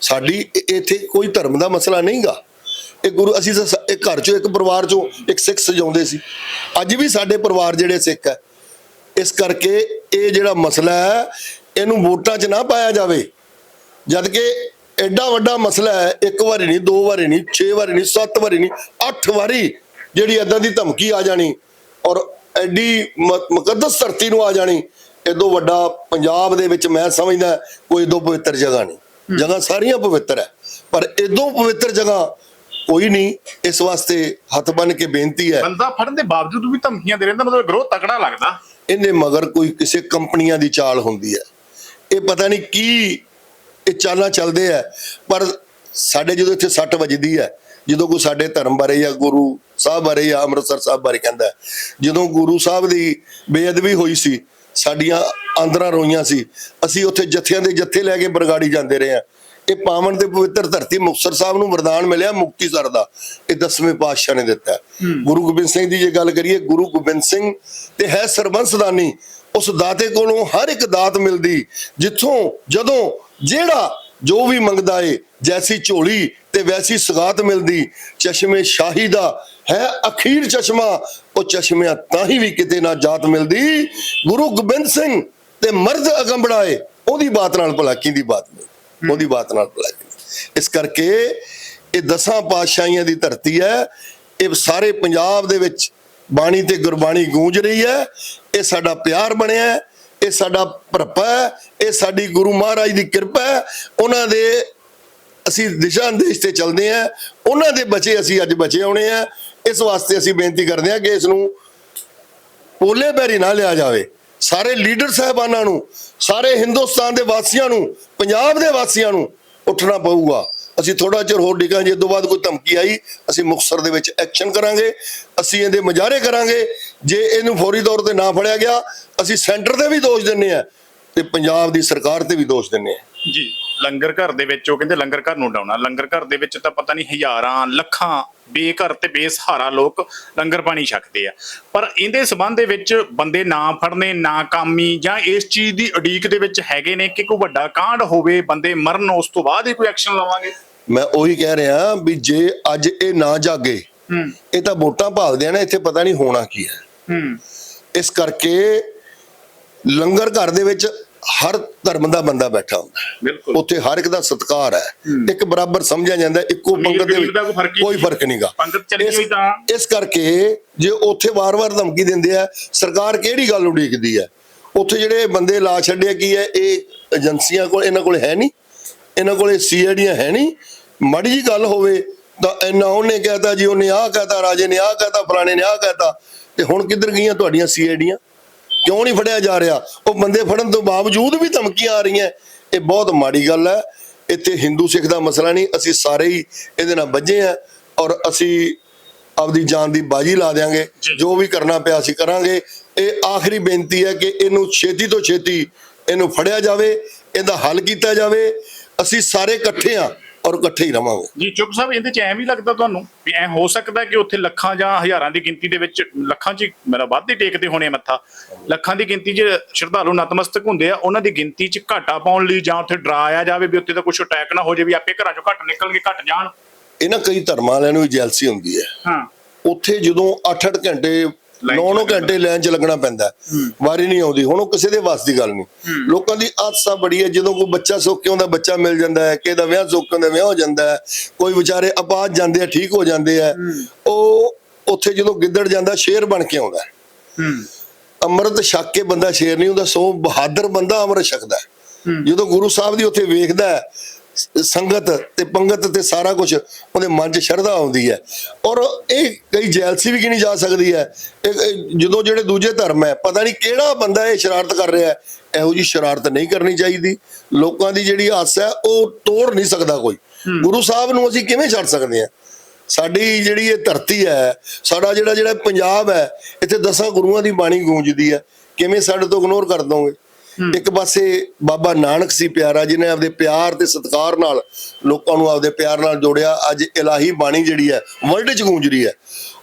[SPEAKER 1] ਸਾਡੀ ਇੱਥੇ ਕੋਈ ਧਰਮ ਦਾ ਮਸਲਾ ਨਹੀਂਗਾ। ਇਹ ਗੁਰੂ ਅਸੀਂ ਇੱਕ ਘਰ ਚੋਂ ਇੱਕ ਪਰਿਵਾਰ ਚੋਂ ਇੱਕ ਸਿੱਖ ਸਜਾਉਂਦੇ ਸੀ। ਅੱਜ ਵੀ ਸਾਡੇ ਪਰਿਵਾਰ ਜਿਹੜੇ ਸਿੱਖ ਹੈ ਇਸ ਕਰਕੇ ਇਹ ਜਿਹੜਾ ਮਸਲਾ ਹੈ ਇਹਨੂੰ ਵੋਟਾਂ 'ਚ ਨਾ ਪਾਇਆ ਜਾਵੇ। ਜਦ ਕਿ ਐਡਾ ਵੱਡਾ ਮਸਲਾ ਹੈ ਇੱਕ ਵਾਰੀ ਨਹੀਂ ਦੋ ਵਾਰੀ ਨਹੀਂ 6 ਵਾਰੀ ਨਹੀਂ 7 ਵਾਰੀ ਨਹੀਂ 8 ਵਾਰੀ ਜਿਹੜੀ ਏਦਾਂ ਦੀ ਧਮਕੀ ਆ ਜਾਣੀ ਔਰ ਐਡੀ ਮੁਕੱਦਸ ਧਰਤੀ ਨੂੰ ਆ ਜਾਣੀ ਇਦੋਂ ਵੱਡਾ ਪੰਜਾਬ ਦੇ ਵਿੱਚ ਮੈਂ ਸਮਝਦਾ ਕੋਈ ਇਦੋਂ ਪਵਿੱਤਰ ਜਗ੍ਹਾ ਨਹੀਂ। ਜਗ੍ਹਾ ਸਾਰੀਆਂ ਪਵਿੱਤਰ ਹੈ। ਪਰ ਇਦੋਂ ਪਵਿੱਤਰ ਜਗ੍ਹਾ ਕੋਈ ਨਹੀਂ ਇਸ ਵਾਸਤੇ ਹੱਥ ਬੰਨ ਕੇ ਬੇਨਤੀ ਹੈ।
[SPEAKER 2] ਬੰਦਾ ਫੜਨ ਦੇ ਬਾਵਜੂਦ ਵੀ ਧਮਕੀਆਂ ਦੇ ਰਹਿੰਦਾ ਮਤਲਬ ਵਿਰੋਧ ਤਕੜਾ ਲੱਗਦਾ।
[SPEAKER 1] ਇਹਦੇ ਮਗਰ ਕੋਈ ਕਿਸੇ ਕੰਪਨੀਆਂ ਦੀ ਚਾਲ ਹੁੰਦੀ ਹੈ। ਇਹ ਪਤਾ ਨਹੀਂ ਕੀ ਇਹ ਚਾਲਾਂ ਚੱਲਦੇ ਆ ਪਰ ਸਾਡੇ ਜਦੋਂ ਇੱਥੇ ਸੱਟ ਵੱਜਦੀ ਹੈ ਜਦੋਂ ਕੋਈ ਸਾਡੇ ਧਰਮ ਬਾਰੇ ਜਾਂ ਗੁਰੂ ਸਾਹਿਬ ਬਾਰੇ ਜਾਂ ਅੰਮ੍ਰਿਤਸਰ ਸਾਹਿਬ ਬਾਰੇ ਕਹਿੰਦਾ ਜਦੋਂ ਗੁਰੂ ਸਾਹਿਬ ਦੀ ਬੇਅਦਬੀ ਹੋਈ ਸੀ ਸਾਡੀਆਂ ਆਂਦਰਾਂ ਰੋਈਆਂ ਸੀ ਅਸੀਂ ਉੱਥੇ ਜੱਥਿਆਂ ਦੇ ਜੱਥੇ ਲੈ ਕੇ ਬਰਗਾੜੀ ਜਾਂਦੇ ਰਹੇ ਆ ਇਹ ਪਾਵਨ ਤੇ ਪਵਿੱਤਰ ਧਰਤੀ ਮੁਕਤਸਰ ਸਾਹਿਬ ਨੂੰ ਵਰਦਾਨ ਮਿਲਿਆ ਮੁਕਤੀ ਸਰ ਦਾ। ਇਹ ਦਸਵੇਂ ਪਾਤਸ਼ਾਹ ਨੇ ਦਿੱਤਾ। ਗੁਰੂ ਗੋਬਿੰਦ ਸਿੰਘ ਦੀ ਜੇ ਗੱਲ ਕਰੀਏ ਗੁਰੂ ਗੋਬਿੰਦ ਸਿੰਘ ਤੇ ਹੈ ਸਰਬੰਸਦਾਨੀ ਉਸ ਦਾਤੇ ਕੋਲੋਂ ਹਰ ਇੱਕ ਦਾਤ ਮਿਲਦੀ ਜਿੱਥੋਂ ਜਦੋਂ ਜਿਹੜਾ ਜੋ ਵੀ ਮੰਗਦਾ ਏ ਜੈਸੀ ਝੋਲੀ ਤੇ ਵੈਸੀ ਸਗਾਤ ਮਿਲਦੀ ਚਸ਼ਮੇ ਸ਼ਾਹੀ ਦਾ ਹੈ ਅਖੀਰ ਚਸ਼ਮਾ ਉਹ ਚਸ਼ਮਿਆਂ ਤਾਂ ਹੀ ਵੀ ਕਿਤੇ ਨਾ ਜਾਤ ਮਿਲਦੀ। ਗੁਰੂ ਗੋਬਿੰਦ ਸਿੰਘ ਤੇ ਮਰਦ ਅਗੰਬੜਾ ਏ ਉਹਦੀ ਬਾਤ ਨਾਲ ਭਲਾਕੀ ਦੀ ਬਾਤ ਨਹੀਂ? ਉਹਦੀ ਬਾਤ ਨਾਲ ਭਲਾਕੀ ਇਸ ਕਰਕੇ ਇਹ ਦਸਾਂ ਪਾਤਸ਼ਾਹੀਆਂ ਦੀ ਧਰਤੀ ਹੈ ਇਹ ਸਾਰੇ ਪੰਜਾਬ ਦੇ ਵਿੱਚ ਬਾਣੀ ਤੇ ਗੁਰਬਾਣੀ ਗੂੰਜ ਰਹੀ ਹੈ ਇਹ ਸਾਡਾ ਪਿਆਰ ਬਣਿਆ ਇਹ ਸਾਡਾ ਭਰਪਾ ਹੈ ਇਹ ਸਾਡੀ ਗੁਰੂ ਮਹਾਰਾਜ ਦੀ ਕਿਰਪਾ ਹੈ ਉਹਨਾਂ ਦੇ ਅਸੀਂ ਦਿਸ਼ਾ ਨਿਰਦੇਸ਼ ਤੇ ਚੱਲਦੇ ਆ ਉਹਨਾਂ ਦੇ ਬਚੇ ਅਸੀਂ ਅੱਜ ਬਚੇ ਆਉਣੇ ਆ ਇਸ ਵਾਸਤੇ ਅਸੀਂ ਬੇਨਤੀ ਕਰਦੇ ਆ ਕਿ ਇਸ ਨੂੰ ਪੋਲੇ ਪੈਰੀ ਨਾ ਲਿਆ ਜਾਵੇ। ਸਾਰੇ ਲੀਡਰ ਸਾਹਿਬਾਨਾਂ ਨੂੰ, ਸਾਰੇ ਹਿੰਦੁਸਤਾਨ ਦੇ ਵਾਸੀਆਂ ਨੂੰ, ਪੰਜਾਬ ਦੇ ਵਾਸੀਆਂ ਨੂੰ ਉੱਠਣਾ ਪਊਗਾ। ਅਸੀਂ ਥੋੜਾ ਚਿਰ ਹੋਰ ਡਿੱਗਾਂ ਜੇ ਤੋਂ ਬਾਅਦ ਕੋਈ ਧਮਕੀ ਆਈ, ਅਸੀਂ ਮੁਕਤਸਰ ਦੇ ਵਿੱਚ ਐਕਸ਼ਨ ਕਰਾਂਗੇ। ਅਸੀਂ ਇਹਦੇ ਮੁਜ਼ਾਹਰੇ ਕਰਾਂਗੇ। ਜੇ ਇਹਨੂੰ ਫੌਰੀ ਤੌਰ ਤੇ ਨਾ ਫੜਿਆ ਗਿਆ, ਅਸੀਂ ਸੈਂਟਰ ਤੇ ਵੀ ਦੋਸ਼ ਦਿੰਨੇ ਆ ਤੇ ਪੰਜਾਬ ਦੀ ਸਰਕਾਰ ਤੇ ਵੀ ਦੋਸ਼ ਦਿੰਨੇ ਆ
[SPEAKER 2] ਜੀ। ਲੰਗਰ ਘਰ ਦੇ ਵਿੱਚ ਉਹ ਕਹਿੰਦੇ ਲੰਗਰ ਘਰ ਨੂੰ ਡਾਉਣਾ। ਲੰਗਰ ਘਰ ਦੇ ਵਿੱਚ ਤਾਂ ਪਤਾ ਨਹੀਂ ਹਜ਼ਾਰਾਂ ਲੱਖਾਂ ਬੇਘਰ ਤੇ ਬੇਸਹਾਰਾ ਲੋਕ ਲੰਗਰ ਪਾਣੀ ਛਕਦੇ ਆ। ਪਰ ਇਹਦੇ ਸਬੰਧ ਦੇ ਵਿੱਚ ਬੰਦੇ ਨਾ ਫੜਨੇ ਨਾ ਕਾਮੀ ਜਾਂ ਇਸ ਚੀਜ਼ ਦੀ ਉਡੀਕ ਦੇ ਵਿੱਚ ਹੈਗੇ ਨੇ ਕਿ ਕੋਈ ਵੱਡਾ ਕਾਂਡ ਹੋਵੇ ਬੰਦੇ ਮਰਨ ਉਸ ਤੋਂ ਬਾਅਦ ਹੀ ਕੋਈ ਐਕਸ਼ਨ ਲਵਾਂਗੇ?
[SPEAKER 1] ਮੈਂ ਉਹੀ ਕਹਿ ਰਿਹਾ ਵੀ ਜੇ ਅੱਜ ਇਹ ਨਾ ਜਾਗੇ ਇਹ ਤਾਂ ਵੋਟਾਂ ਭਾਲਦੇ ਆ ਨਾ ਇੱਥੇ ਪਤਾ ਨਹੀਂ ਹੋਣਾ ਕੀ ਹੂੰ। ਇਸ ਕਰਕੇ ਲੰਗਰ ਘਰ ਦੇ ਵਿੱਚ ਹਰ ਧਰਮ ਦਾ ਬੰਦਾ ਬੈਠਾ ਹੁੰਦਾ ਉੱਥੇ ਹਰ ਇੱਕ ਦਾ ਸਤਿਕਾਰ ਹੈ। ਇੱਕ ਬਰਾਬਰ ਸਮਝਿਆ ਜਾਂਦਾ ਇੱਕੋ ਪੰਗਤ ਦੇ
[SPEAKER 2] ਕੋਈ ਫ਼ਰਕ
[SPEAKER 1] ਨਹੀਂਗਾ। ਇਸ ਕਰਕੇ ਜੇ ਉੱਥੇ ਵਾਰ-ਵਾਰ ਧਮਕੀ ਦਿੰਦੇ ਆ ਸਰਕਾਰ ਕਿਹੜੀ ਗੱਲ ਉਡੀਕਦੀ ਹੈ? ਉੱਥੇ ਜਿਹੜੇ ਬੰਦੇ ਲਾ ਛੱਡਿਆ ਕੀ ਹੈ ਇਹ ਏਜੰਸੀਆਂ ਕੋਲ ਇਹਨਾਂ ਕੋਲ ਹੈ ਨਹੀਂ। ਇਹਨਾਂ ਕੋਲੇ ਸੀਆਈਡੀਆਂ ਹੈ ਨਹੀਂ। ਮਾੜੀ ਜੀ ਗੱਲ ਹੋਵੇ ਤਾਂ ਇੰਨਾ ਉਹਨੇ ਕਹਿਤਾ ਜੀ ਉਹਨੇ ਆਹ ਕਹਿਤਾ ਰਾਜੇ ਨੇ ਆਹ ਕਹਿਤਾ ਫਲਾਣੇ ਨੇ ਆਹ ਕਹਿਤਾ। ਤੇ ਹੁਣ ਕਿੱਧਰ ਗਈਆਂ ਤੁਹਾਡੀਆਂ ਸੀਆਈਡੀਆਂ? ਕਿਉਂ ਨਹੀਂ ਫੜਿਆ ਜਾ ਰਿਹਾ? ਉਹ ਬੰਦੇ ਫੜਨ ਤੋਂ ਬਾਵਜੂਦ ਵੀ ਧਮਕੀਆਂ ਆ ਰਹੀਆਂ। ਇਹ ਬਹੁਤ ਮਾੜੀ ਗੱਲ ਹੈ। ਇੱਥੇ ਹਿੰਦੂ ਸਿੱਖ ਦਾ ਮਸਲਾ ਨਹੀਂ ਅਸੀਂ ਸਾਰੇ ਹੀ ਇਹਦੇ ਨਾਲ ਵੱਜੇ ਆ ਔਰ ਅਸੀਂ ਆਪਦੀ ਜਾਨ ਦੀ ਬਾਜੀ ਲਾ ਦੇਾਂਗੇ
[SPEAKER 2] ਜੀ।
[SPEAKER 1] ਜੋ ਵੀ ਕਰਨਾ ਪਿਆ ਅਸੀਂ ਕਰਾਂਗੇ। ਇਹ ਆਖਰੀ ਬੇਨਤੀ ਹੈ ਕਿ ਇਹਨੂੰ ਛੇਤੀ ਤੋਂ ਛੇਤੀ ਇਹਨੂੰ ਫੜਿਆ ਜਾਵੇ ਇਹਦਾ ਹੱਲ ਕੀਤਾ ਜਾਵੇ। ਅਸੀਂ ਸਾਰੇ ਇਕੱਠੇ ਆ ਔਰ ਇਕੱਠੇ ਹੀ ਰਵਾਂਗੇ।
[SPEAKER 2] ਜੀ ਚੁੱਪ ਸਾਹਿਬ ਇਹਦੇ ਚ ਐਂ ਵੀ ਲੱਗਦਾ ਤੁਹਾਨੂੰ ਵੀ ਐ ਹੋ ਸਕਦਾ ਕਿ ਉੱਥੇ ਲੱਖਾਂ ਜਾਂ ਹਜ਼ਾਰਾਂ ਦੀ ਗਿਣਤੀ ਦੇ ਵਿੱਚ ਲੱਖਾਂ ਚ ਮੇਰਾ ਵੱਧ ਹੀ ਟੇਕਦੇ ਹੋਣੇ ਮੱਥਾ। ਲੱਖਾਂ ਦੀ ਗਿਣਤੀ 'ਚ ਸ਼ਰਧਾਲੂ ਨਤਮਸਤਕ ਹੁੰਦੇ ਆ ਉਹਨਾਂ ਦੀ ਗਿਣਤੀ 'ਚ ਘਾਟਾ ਪਾਉਣ ਲਈ ਜਾਂ ਉੱਥੇ ਡਰਾਇਆ ਜਾਵੇ ਵੀ ਉੱਥੇ ਤਾਂ ਕੁਝ ਅਟੈਕ ਨਾ ਹੋ ਜਾਵੇ ਵੀ ਆਪੇ ਘਰਾਂ ਚੋਂ ਘੱਟ ਨਿਕਲਣਗੇ ਘੱਟ ਜਾਣ।
[SPEAKER 1] ਇਹਨਾਂ ਕਈ ਧਰਮਾਂ ਵਾਲਿਆਂ ਨੂੰ ਵੀ ਜੈਲਸੀ ਹੁੰਦੀ ਹੈ।
[SPEAKER 2] ਹਾਂ।
[SPEAKER 1] ਉੱਥੇ ਜਦੋਂ 8-8 ਘੰਟੇ 9-9
[SPEAKER 2] ਲੱਗਣਾ
[SPEAKER 1] ਘੰਟੇ ਲਾਈਨ 'ਚ ਲੱਗਣਾ ਪੈਂਦਾ। ਵਾਰੀ ਨਹੀਂ ਆਉਂਦੀ। ਹੁਣ ਉਹ ਕਿਸੇ ਦੇ ਵੱਸ ਦੀ ਗੱਲ ਨਹੀਂ। ਲੋਕਾਂ ਦੀ ਆਦਸਾ ਬੜੀ ਹੈ। ਜਦੋਂ ਕੋਈ ਬੱਚਾ ਸੁੱਕ ਕੇ ਆਉਂਦਾ ਬੱਚਾ ਮਿਲ ਜਾਂਦਾ ਹੈ। ਕਿਸੇ ਦਾ ਵਿਆਹ ਸੁੱਕ ਆਉਂਦਾ ਵਿਆਹ ਹੋ ਜਾਂਦਾ ਹੈ। ਕੋਈ ਵਿਚਾਰੇ ਆਬਾਦ ਜਾਂਦੇ ਆ ਠੀਕ ਹੋ ਜਾਂਦੇ ਆ। ਉਹ ਉੱਥੇ ਜਦੋਂ ਗਿੱਦੜ ਜਾਂਦਾ ਸ਼ੇਰ ਬਣ ਕੇ ਆਉਂਦਾ ਅੰਮ੍ਰਿਤ ਛਕ ਕੇ ਬੰਦਾ ਸ਼ੇਰ ਨਹੀਂ ਹੁੰਦਾ ਸੋ ਬਹਾਦਰ ਬੰਦਾ ਅੰਮ੍ਰਿਤ ਛਕਦਾ। ਜਦੋਂ ਗੁਰੂ ਸਾਹਿਬ ਦੀ ਉੱਥੇ ਵੇਖਦਾ ਸੰਗਤ ਤੇ ਪੰਗਤ ਤੇ ਸਾਰਾ ਕੁਝ ਉਹਦੇ ਮਨ 'ਚ ਸ਼ਰਧਾ ਆਉਂਦੀ ਹੈ। ਔਰ ਇਹ ਕਈ ਜੈਲਸੀ ਵੀ ਗਿਣੀ ਜਾ ਸਕਦੀ ਹੈ। ਜਦੋਂ ਜਿਹੜੇ ਦੂਜੇ ਧਰਮ ਹੈ ਪਤਾ ਨਹੀਂ ਕਿਹੜਾ ਬੰਦਾ ਇਹ ਸ਼ਰਾਰਤ ਕਰ ਰਿਹਾ ਹੈ ਇਹੋ ਜੀ ਸ਼ਰਾਰਤ ਨਹੀਂ ਕਰਨੀ ਚਾਹੀਦੀ। ਲੋਕਾਂ ਦੀ ਜਿਹੜੀ ਆਸ ਹੈ ਉਹ ਤੋੜ ਨਹੀਂ ਸਕਦਾ ਕੋਈ। ਗੁਰੂ ਸਾਹਿਬ ਨੂੰ ਅਸੀਂ ਕਿਵੇਂ ਛੱਡ ਸਕਦੇ ਹਾਂ? ਸਾਡੀ ਜਿਹੜੀ ਇਹ ਧਰਤੀ ਹੈ ਸਾਡਾ ਜਿਹੜਾ ਜਿਹੜਾ ਪੰਜਾਬ ਹੈ ਇੱਥੇ ਦਸਾਂ ਗੁਰੂਆਂ ਦੀ ਬਾਣੀ ਗੂੰਜਦੀ ਹੈ। ਕਿਵੇਂ ਸਾਡੇ ਤੋਂ ਇਗਨੋਰ ਕਰ ਦੋਗੇ? ਇੱਕ ਪਾਸੇ ਬਾਬਾ ਨਾਨਕ ਸੀ ਪਿਆਰਾ, ਜਿਹਨੇ ਆਪਦੇ ਪਿਆਰ ਤੇ ਸਤਿਕਾਰ ਨਾਲ ਲੋਕਾਂ ਨੂੰ ਆਪਦੇ ਪਿਆਰ ਨਾਲ ਜੋੜਿਆ। ਅੱਜ ਇਲਾਹੀ ਬਾਣੀ ਜਿਹੜੀ ਹੈ ਵਰਲਡ 'ਚ ਗੂੰਜ ਰਹੀ ਹੈ।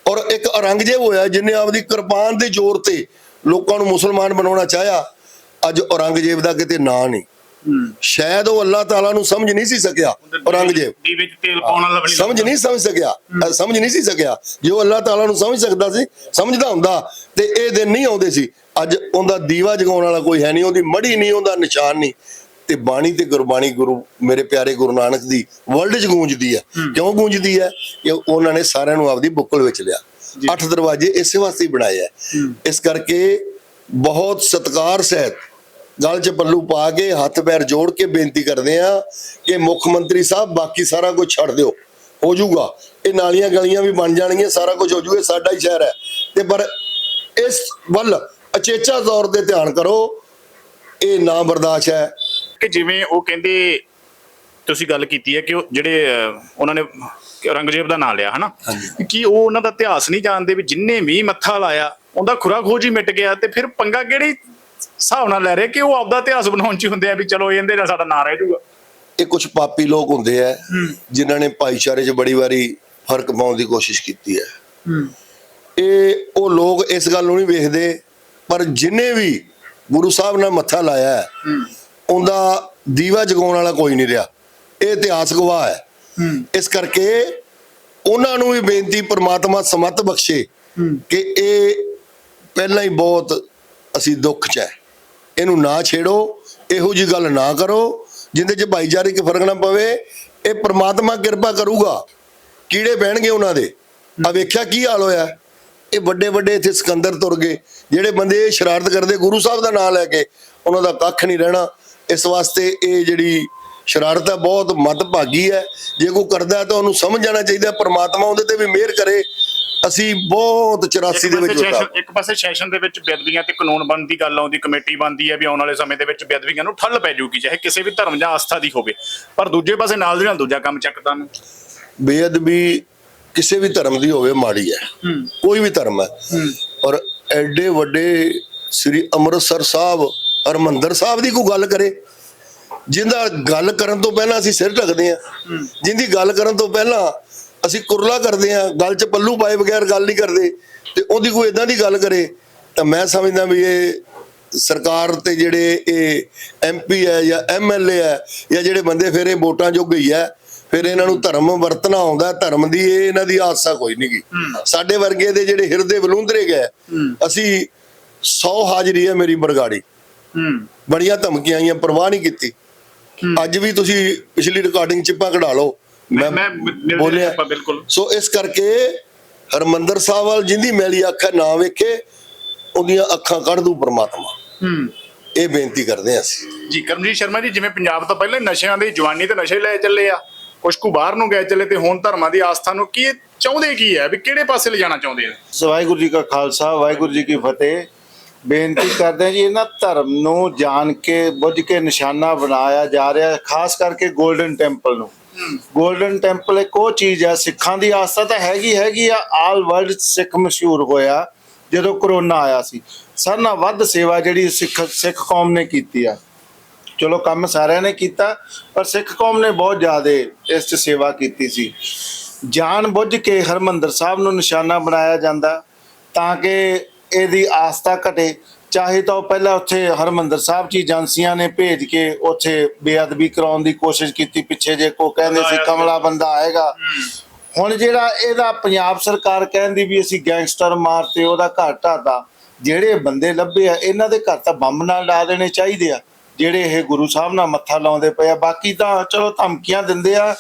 [SPEAKER 1] ਔਰ ਇੱਕ ਔਰੰਗਜ਼ੇਬ ਹੋਇਆ, ਜਿਹਨੇ ਆਪਦੀ ਕਿਰਪਾਨ ਦੇ ਜ਼ੋਰ ਤੇ ਲੋਕਾਂ ਨੂੰ ਮੁਸਲਮਾਨ ਬਣਾਉਣਾ ਚਾਹਿਆ। ਅੱਜ ਔਰੰਗਜ਼ੇਬ ਦਾ ਕਿਤੇ ਨਾਂ ਨਹੀਂ। ਸ਼ਾਇਦ ਉਹ ਅੱਲਾਹ ਤਾਲਾ ਨੂੰ ਸਮਝ ਨਹੀਂ ਸੀ ਸਕਿਆ ਔਰੰਗਜ਼ੇਬ।
[SPEAKER 2] ਦੀ ਵਿੱਚ ਤੇਲ ਪਾਉਣ ਵਾਲਾ ਨਹੀਂ
[SPEAKER 1] ਸਮਝ ਨਹੀਂ ਸਮਝ ਸਕਿਆ ਸਮਝ ਨਹੀਂ ਸੀ ਸਕਿਆ। ਜੇ ਅੱਲਾਹ ਤਾਲਾ ਨੂੰ ਸਮਝ ਸਕਦਾ ਸੀ ਸਮਝਦਾ ਹੁੰਦਾ ਤੇ ਇਹ ਦਿਨ ਨਹੀਂ ਆਉਂਦੇ ਸੀ। ਅੱਜ ਉਹਦਾ ਦੀਵਾ ਜਗਾਉਣ ਵਾਲਾ ਕੋਈ ਹੈ ਨਹੀਂ ਉਹਦੀ ਮੜੀ ਨਹੀਂ ਉਹਦਾ ਨਿਸ਼ਾਨ ਨਹੀਂ। ਤੇ ਬਾਣੀ ਤੇ ਗੁਰਬਾਣੀ ਗੁਰੂ ਮੇਰੇ ਪਿਆਰੇ ਗੁਰੂ ਨਾਨਕ ਦੀ ਵਰਲਡ 'ਚ ਗੂੰਜਦੀ ਹੈ। ਕਿਉਂ ਗੂੰਜਦੀ ਹੈ? ਕਿ ਉਹਨਾਂ ਨੇ ਸਾਰਿਆਂ ਨੂੰ ਆਪਦੀ ਬੁੱਕਲ ਵਿੱਚ ਲਿਆ। ਅੱਠ ਦਰਵਾਜ਼ੇ ਇਸੇ ਵਾਸਤੇ ਹੀ ਬਣਾਏ ਆ ਇਸ ਕਰਕੇ ਬਹੁਤ ਸਤਿਕਾਰ ਸਹਿਤ ਗਲ 'ਚ ਪੱਲੂ ਪਾ ਕੇ ਹੱਥ ਪੈਰ ਜੋੜ ਕੇ ਬੇਨਤੀ ਕਰਦੇ ਆ ਕਿ ਮੁੱਖ ਮੰਤਰੀ ਸਾਹਿਬ ਬਾਕੀ ਸਾਰਾ ਕੁਝ ਛੱਡ ਦਿਓ। ਹੋ ਜਾਊਗਾ। ਇਹ ਨਾਲੀਆਂ ਗਲੀਆਂ ਵੀ ਬਣ ਜਾਣਗੀਆਂ ਸਾਰਾ ਕੁਝ ਹੋ ਜਾਊਗਾ ਸਾਡਾ ਹੀ ਸ਼ਹਿਰ ਹੈ। ਤੇ ਪਰ ਇਸ ਵੱਲ ਅਚੇਚਾ ਤੌਰ ਤੇ ਧਿਆਨ ਕਰੋ ਇਹ ਨਾ ਬਰਦਾਸ਼ਤ ਹੈ।
[SPEAKER 2] ਕਿ ਜਿਵੇਂ ਉਹ ਕਹਿੰਦੇ ਤੁਸੀਂ ਗੱਲ ਕੀਤੀ ਹੈ ਕਿ ਉਹ ਜਿਹੜੇ ਉਹਨਾਂ ਨੇ ਔਰੰਗਜ਼ੇਬ ਦਾ ਨਾਮ ਲਿਆ ਹਨਾ? ਕਿ ਉਹ ਉਹਨਾਂ ਦਾ ਇਤਿਹਾਸ ਨਹੀਂ ਜਾਣਦੇ ਵੀ ਜਿੰਨੇ ਵੀ ਮੱਥਾ ਲਾਇਆ ਉਹਦਾ ਖੁਰਾ ਖੋਜ ਹੀ ਮਿਟ ਗਿਆ ਤੇ ਫਿਰ ਪੰਗਾ ਕਿਹੜੀ ਹਿਸਾਬ ਨਾਲ ਲੈ ਰਹੇ ਕਿ ਉਹ ਆਪਦਾ ਇਤਿਹਾਸ ਬਣਾਉਣ ਚ ਹੁੰਦੇ ਆ ਵੀ ਚਲੋ ਇਹਦੇ ਨਾਲ ਸਾਡਾ ਨਾਂ ਰਹਿ ਜਾਊਗਾ।
[SPEAKER 1] ਇਹ ਕੁਝ ਪਾਪੀ ਲੋਕ ਹੁੰਦੇ ਆ ਜਿਨ੍ਹਾਂ ਨੇ ਭਾਈਚਾਰੇ 'ਚ ਬੜੀ ਵਾਰੀ ਫ਼ਰਕ ਪਾਉਣ ਦੀ ਕੋਸ਼ਿਸ਼ ਕੀਤੀ ਹੈ। ਇਹ ਉਹ ਲੋਕ ਇਸ ਗੱਲ ਨੂੰ ਨਹੀਂ ਵੇਖਦੇ ਪਰ ਜਿਨੇ ਵੀ ਗੁਰੂ ਸਾਹਿਬ ਨਾਲ ਮੱਥਾ ਲਾਇਆ ਹੈ ਉਹਦਾ ਦੀਵਾ ਜਗਾਉਣ ਵਾਲਾ ਕੋਈ ਨਹੀਂ ਰਿਹਾ। ਇਹ ਇਤਿਹਾਸ ਗਵਾਹ ਹੈ। ਇਸ ਕਰਕੇ ਉਹਨਾਂ ਨੂੰ ਵੀ ਬੇਨਤੀ ਪ੍ਰਮਾਤਮਾ ਸਮਤ ਬਖਸ਼ੇ ਕਿ ਇਹ ਪਹਿਲਾਂ ਹੀ ਬਹੁਤ ਅਸੀਂ ਦੁੱਖ 'ਚ ਹੈ। ਇਹਨੂੰ ਨਾ ਛੇੜੋ, ਇਹੋ ਜੀ ਗੱਲ ਨਾ ਕਰੋ, ਜਿੰਦੇ 'ਚ ਭਾਈਚਾਰਕ ਫ਼ਰਕ ਨਾ ਪਵੇ, ਇਹ ਪ੍ਰਮਾਤਮਾ ਕਿਰਪਾ ਕਰੂਗਾ। ਕੀੜੇ ਬਹਿਣਗੇ ਉਹਨਾਂ ਦੇ। ਆ ਵੇਖਿਆ ਕੀ ਹਾਲ ਹੋਇਆ? ਇਹ ਵੱਡੇ ਵੱਡੇ ਇੱਥੇ ਸਿਕੰਦਰ ਤੁਰ ਗਏ। ਜਿਹੜੇ ਬੰਦੇ ਸ਼ਰਾਰਤ ਕਰਦੇ, ਗੁਰੂ ਸਾਹਿਬ ਦਾ ਨਾਮ ਲੈ ਕੇ, ਉਹਨਾਂ ਦਾ ਕੱਖ ਨਹੀਂ ਰਹਿਣਾ। ਇਸ ਵਾਸਤੇ ਇਹ ਜਿਹੜੀ ਸ਼ਰਾਰਤ ਹੈ ਬਹੁਤ ਮਤਭਾਗੀ ਹੈ। ਜੇ ਕੋਈ ਕਰਦਾ ਤਾਂ ਉਹਨੂੰ ਸਮਝ ਜਾਣਾ ਚਾਹੀਦਾ ਪ੍ਰਮਾਤਮਾ ਉਹਦੇ ਤੇ ਵੀ ਮਿਹਰ ਕਰੇ। ਅਸੀਂ ਬਹੁਤ 84 ਦੇ ਵਿੱਚ
[SPEAKER 2] ਇੱਕ ਪਾਸੇ ਸੈਸ਼ਨ ਦੇ ਵਿੱਚ ਬੇਅਦਬੀਆਂ ਤੇ ਕਾਨੂੰਨ ਬਣਨ ਦੀ ਗੱਲ ਆਉਂਦੀ ਕਮੇਟੀ ਬਣਦੀ ਹੈ ਵੀ ਆਉਣ ਵਾਲੇ ਸਮੇਂ ਦੇ ਵਿੱਚ ਬੇਅਦਬੀਆਂ ਨੂੰ ਠੱਲ ਪੈ ਜਾਊਗੀ ਚਾਹੇ ਕਿਸੇ ਵੀ ਧਰਮ ਜਾਂ ਆਸਥਾ ਦੀ ਹੋਵੇ। ਪਰ ਦੂਜੇ ਪਾਸੇ ਨਾਲ ਦੀ ਨਾਲ ਦੂਜਾ ਕੰਮ ਚੱਕਦਾ ਨੂੰ।
[SPEAKER 1] ਬੇਅਦਬੀ ਕਿਸੇ ਵੀ ਧਰਮ ਦੀ ਹੋਵੇ ਮਾੜੀ ਹੈ। ਕੋਈ ਵੀ ਧਰਮ ਹੈ। ਔਰ ਐਡੇ ਵੱਡੇ ਸ੍ਰੀ ਅੰਮ੍ਰਿਤਸਰ ਸਾਹਿਬ ਹਰਮੰਦਰ ਸਾਹਿਬ ਦੀ ਕੋਈ ਗੱਲ ਕਰੇ ਜਿੰਦਾ ਗੱਲ ਕਰਨ ਤੋਂ ਪਹਿਲਾਂ ਅਸੀਂ ਸਿਰ ਢੱਕਦੇ ਆ ਜਿੰਦੀ ਗੱਲ ਕਰਨ ਤੋਂ ਪਹਿਲਾਂ ਅਸੀਂ ਕੁਰਲਾ ਕਰਦੇ ਆ ਗੱਲ 'ਚ ਪੱਲੂ ਪਾਏ ਬਗੈਰ ਗੱਲ ਨਹੀਂ ਕਰਦੇ ਤੇ ਉਹਦੀ ਕੋਈ ਇਦਾਂ ਦੀ ਗੱਲ ਕਰੇ ਤਾਂ ਮੈਂ ਸਮਝਦਾ ਵੀ ਇਹ ਸਰਕਾਰ ਤੇ ਜਿਹੜੇ ਇਹ ਐਮਪੀ ਹੈ ਜਾਂ ਐਮਐਲਏ ਹੈ ਜਾਂ ਜਿਹੜੇ ਬੰਦੇ ਫਿਰ ਇਹ ਵੋਟਾਂ ਜੋ ਗਈ ਹੈ ਫਿਰ ਇਹਨਾਂ ਨੂੰ ਧਰਮ ਵਰਤਣਾ ਆਉਂਦਾ ਧਰਮ ਦੀ ਇਹ ਇਹਨਾਂ ਦੀ ਆਸਾ ਕੋਈ ਨਹੀਂ ਗੀ। ਸਾਡੇ ਵਰਗੇ ਦੇ ਜਿਹੜੇ ਹਿਰਦੇ ਬਲੂੰਦਰੇ ਗਏ ਅਸੀਂ 100 ਹਾਜ਼ਰੀ ਹੈ ਮੇਰੀ ਬਰਗਾੜੀ।
[SPEAKER 2] ਹੂੰ।
[SPEAKER 1] ਬੜੀਆਂ ਧਮਕੀਆਂ ਆਈਆਂ ਪਰਵਾਹ ਨਹੀਂ ਕੀਤੀ। ਅੱਜ ਵੀ ਤੁਸੀਂ ਪਿਛਲੀ ਰਿਕਾਰਡਿੰਗ ਚਿੱਪਾਂ ਕਢਾ ਲਓ।
[SPEAKER 2] ਮੈਂ
[SPEAKER 1] ਬੋਲਿਆ।
[SPEAKER 2] ਆਪਾਂ ਬਿਲਕੁਲ।
[SPEAKER 1] ਸੋ ਇਸ ਕਰਕੇ ਹਰਮੰਦਰ ਸਾਹਿਬ ਵੱਲ ਜਿੰਦੀ ਮੈਲੀ ਅੱਖ ਹੈ, ਨਾ ਵੇਖੇ ਉਹਦੀਆਂ ਅੱਖਾਂ ਕੱਢ ਦੂ ਪ੍ਰਮਾਤਮਾ।
[SPEAKER 2] ਹੂੰ।
[SPEAKER 1] ਇਹ ਬੇਨਤੀ ਕਰਦੇ ਹਾਂ ਅਸੀਂ।
[SPEAKER 2] ਜੀ ਕਰਮਜੀਤ ਸ਼ਰਮਾ ਜੀ ਜਿਵੇਂ ਪੰਜਾਬ ਤੋਂ ਪਹਿਲਾਂ ਨਸ਼ਿਆਂ ਦੀ ਜਵਾਨੀ ਤੇ ਨਸ਼ੇ ਲੈ ਚੱਲੇ ਆ ਕੁਝ ਕੁ ਬਾਹਰ ਨੂੰ ਗਏ ਚੱਲੇ ਤੇ ਹੁਣ ਧਰਮਾਂ ਦੀ ਆਸਥਾ ਨੂੰ ਕੀ ਚਾਹੁੰਦੇ ਕੀ ਹੈ ਵੀ ਕਿਹੜੇ ਪਾਸੇ ਲਿਜਾਣਾ ਚਾਹੁੰਦੇ ਆ?
[SPEAKER 3] ਸੋ ਵਾਹਿਗੁਰੂ ਜੀ ਕਾ ਖਾਲਸਾ ਵਾਹਿਗੁਰੂ ਜੀ ਕੀ ਫਤਿਹ। ਬੇਨਤੀ ਕਰਦੇ ਹਾਂ ਜੀ, ਇਹਨਾਂ ਧਰਮ ਨੂੰ ਜਾਣ ਕੇ, ਬੁੱਝ ਕੇ ਨਿਸ਼ਾਨਾ ਬਣਾਇਆ ਜਾ ਰਿਹਾ ਖਾਸ ਕਰਕੇ 골ਡਨ ਟੈਂਪਲ ਨੂੰ। 골ਡਨ ਟੈਂਪਲ ਇੱਕ ਉਹ ਚੀਜ਼ ਹੈ, ਸਿੱਖਾਂ ਦੀ ਆਸਥਾ ਤਾਂ ਹੈਗੀ ਹੈਗੀ ਆ, ਆਲ ਵਰਲਡ ਸਿੱਖ ਮਸ਼ਹੂਰ ਹੋਇਆ ਜਦੋਂ ਕਰੋਨਾ ਆਇਆ ਸੀ। ਸਾਰਿਆਂ ਨਾਲੋਂ ਵੱਧ ਸੇਵਾ ਜਿਹੜੀ ਸਿੱਖ ਸਿੱਖ ਕੌਮ ਨੇ ਕੀਤੀ ਆ। ਚਲੋ, ਕੰਮ ਸਾਰਿਆਂ ਨੇ ਕੀਤਾ, ਪਰ ਸਿੱਖ ਕੌਮ ਨੇ ਬਹੁਤ ਜ਼ਿਆਦਾ ਇਸ 'ਚ ਸੇਵਾ ਕੀਤੀ ਸੀ। ਜਾਣ ਬੁੱਝ ਕੇ ਹਰਮੰਦਰ ਸਾਹਿਬ ਨੂੰ ਨਿਸ਼ਾਨਾ ਬਣਾਇਆ ਜਾਂਦਾ ਤਾਂ ਕਿ ਇਹਦੀ ਆਸਥਾ ਘਟੇ। ਚਾਹੇ ਤਾਂ ਉਹ ਪਹਿਲਾਂ ਉੱਥੇ ਹਰਮੰਦਰ ਸਾਹਿਬ 'ਚ ਏਜੰਸੀਆਂ ਨੇ ਭੇਜ ਕੇ ਉੱਥੇ ਬੇਅਦਬੀ ਕਰਾਉਣ ਦੀ ਕੋਸ਼ਿਸ਼ ਕੀਤੀ। ਪਿੱਛੇ ਜੇ ਕੋ ਕਹਿੰਦੇ ਸੀ ਕਮਲਾ ਬੰਦਾ ਆਏਗਾ। ਹੁਣ ਜਿਹੜਾ ਇਹਦਾ ਪੰਜਾਬ ਸਰਕਾਰ ਕਹਿੰਦੀ ਵੀ ਅਸੀਂ ਗੈਂਗਸਟਰ ਮਾਰਤੇ ਉਹਦਾ ਘਰ ਢਾਤਾ ਜਿਹੜੇ ਬੰਦੇ ਲੱਭੇ ਆ ਇਹਨਾਂ ਦੇ ਘਰ ਤਾਂ ਬੰਬ ਨਾਲ ਡਾ ਦੇਣੇ ਚਾਹੀਦੇ ਆ। ਜਿਹੜੇ ਇਹ ਗੁਰੂ ਸਾਹਿਬ ਨਾਲ ਮੱਥਾ ਲਾਉਂਦੇ ਪਏ ਆ ਬਾਕੀ ਤਾਂ ਚਲੋ ਧਮਕੀਆਂ ਦਿੰਦੇ ਆ।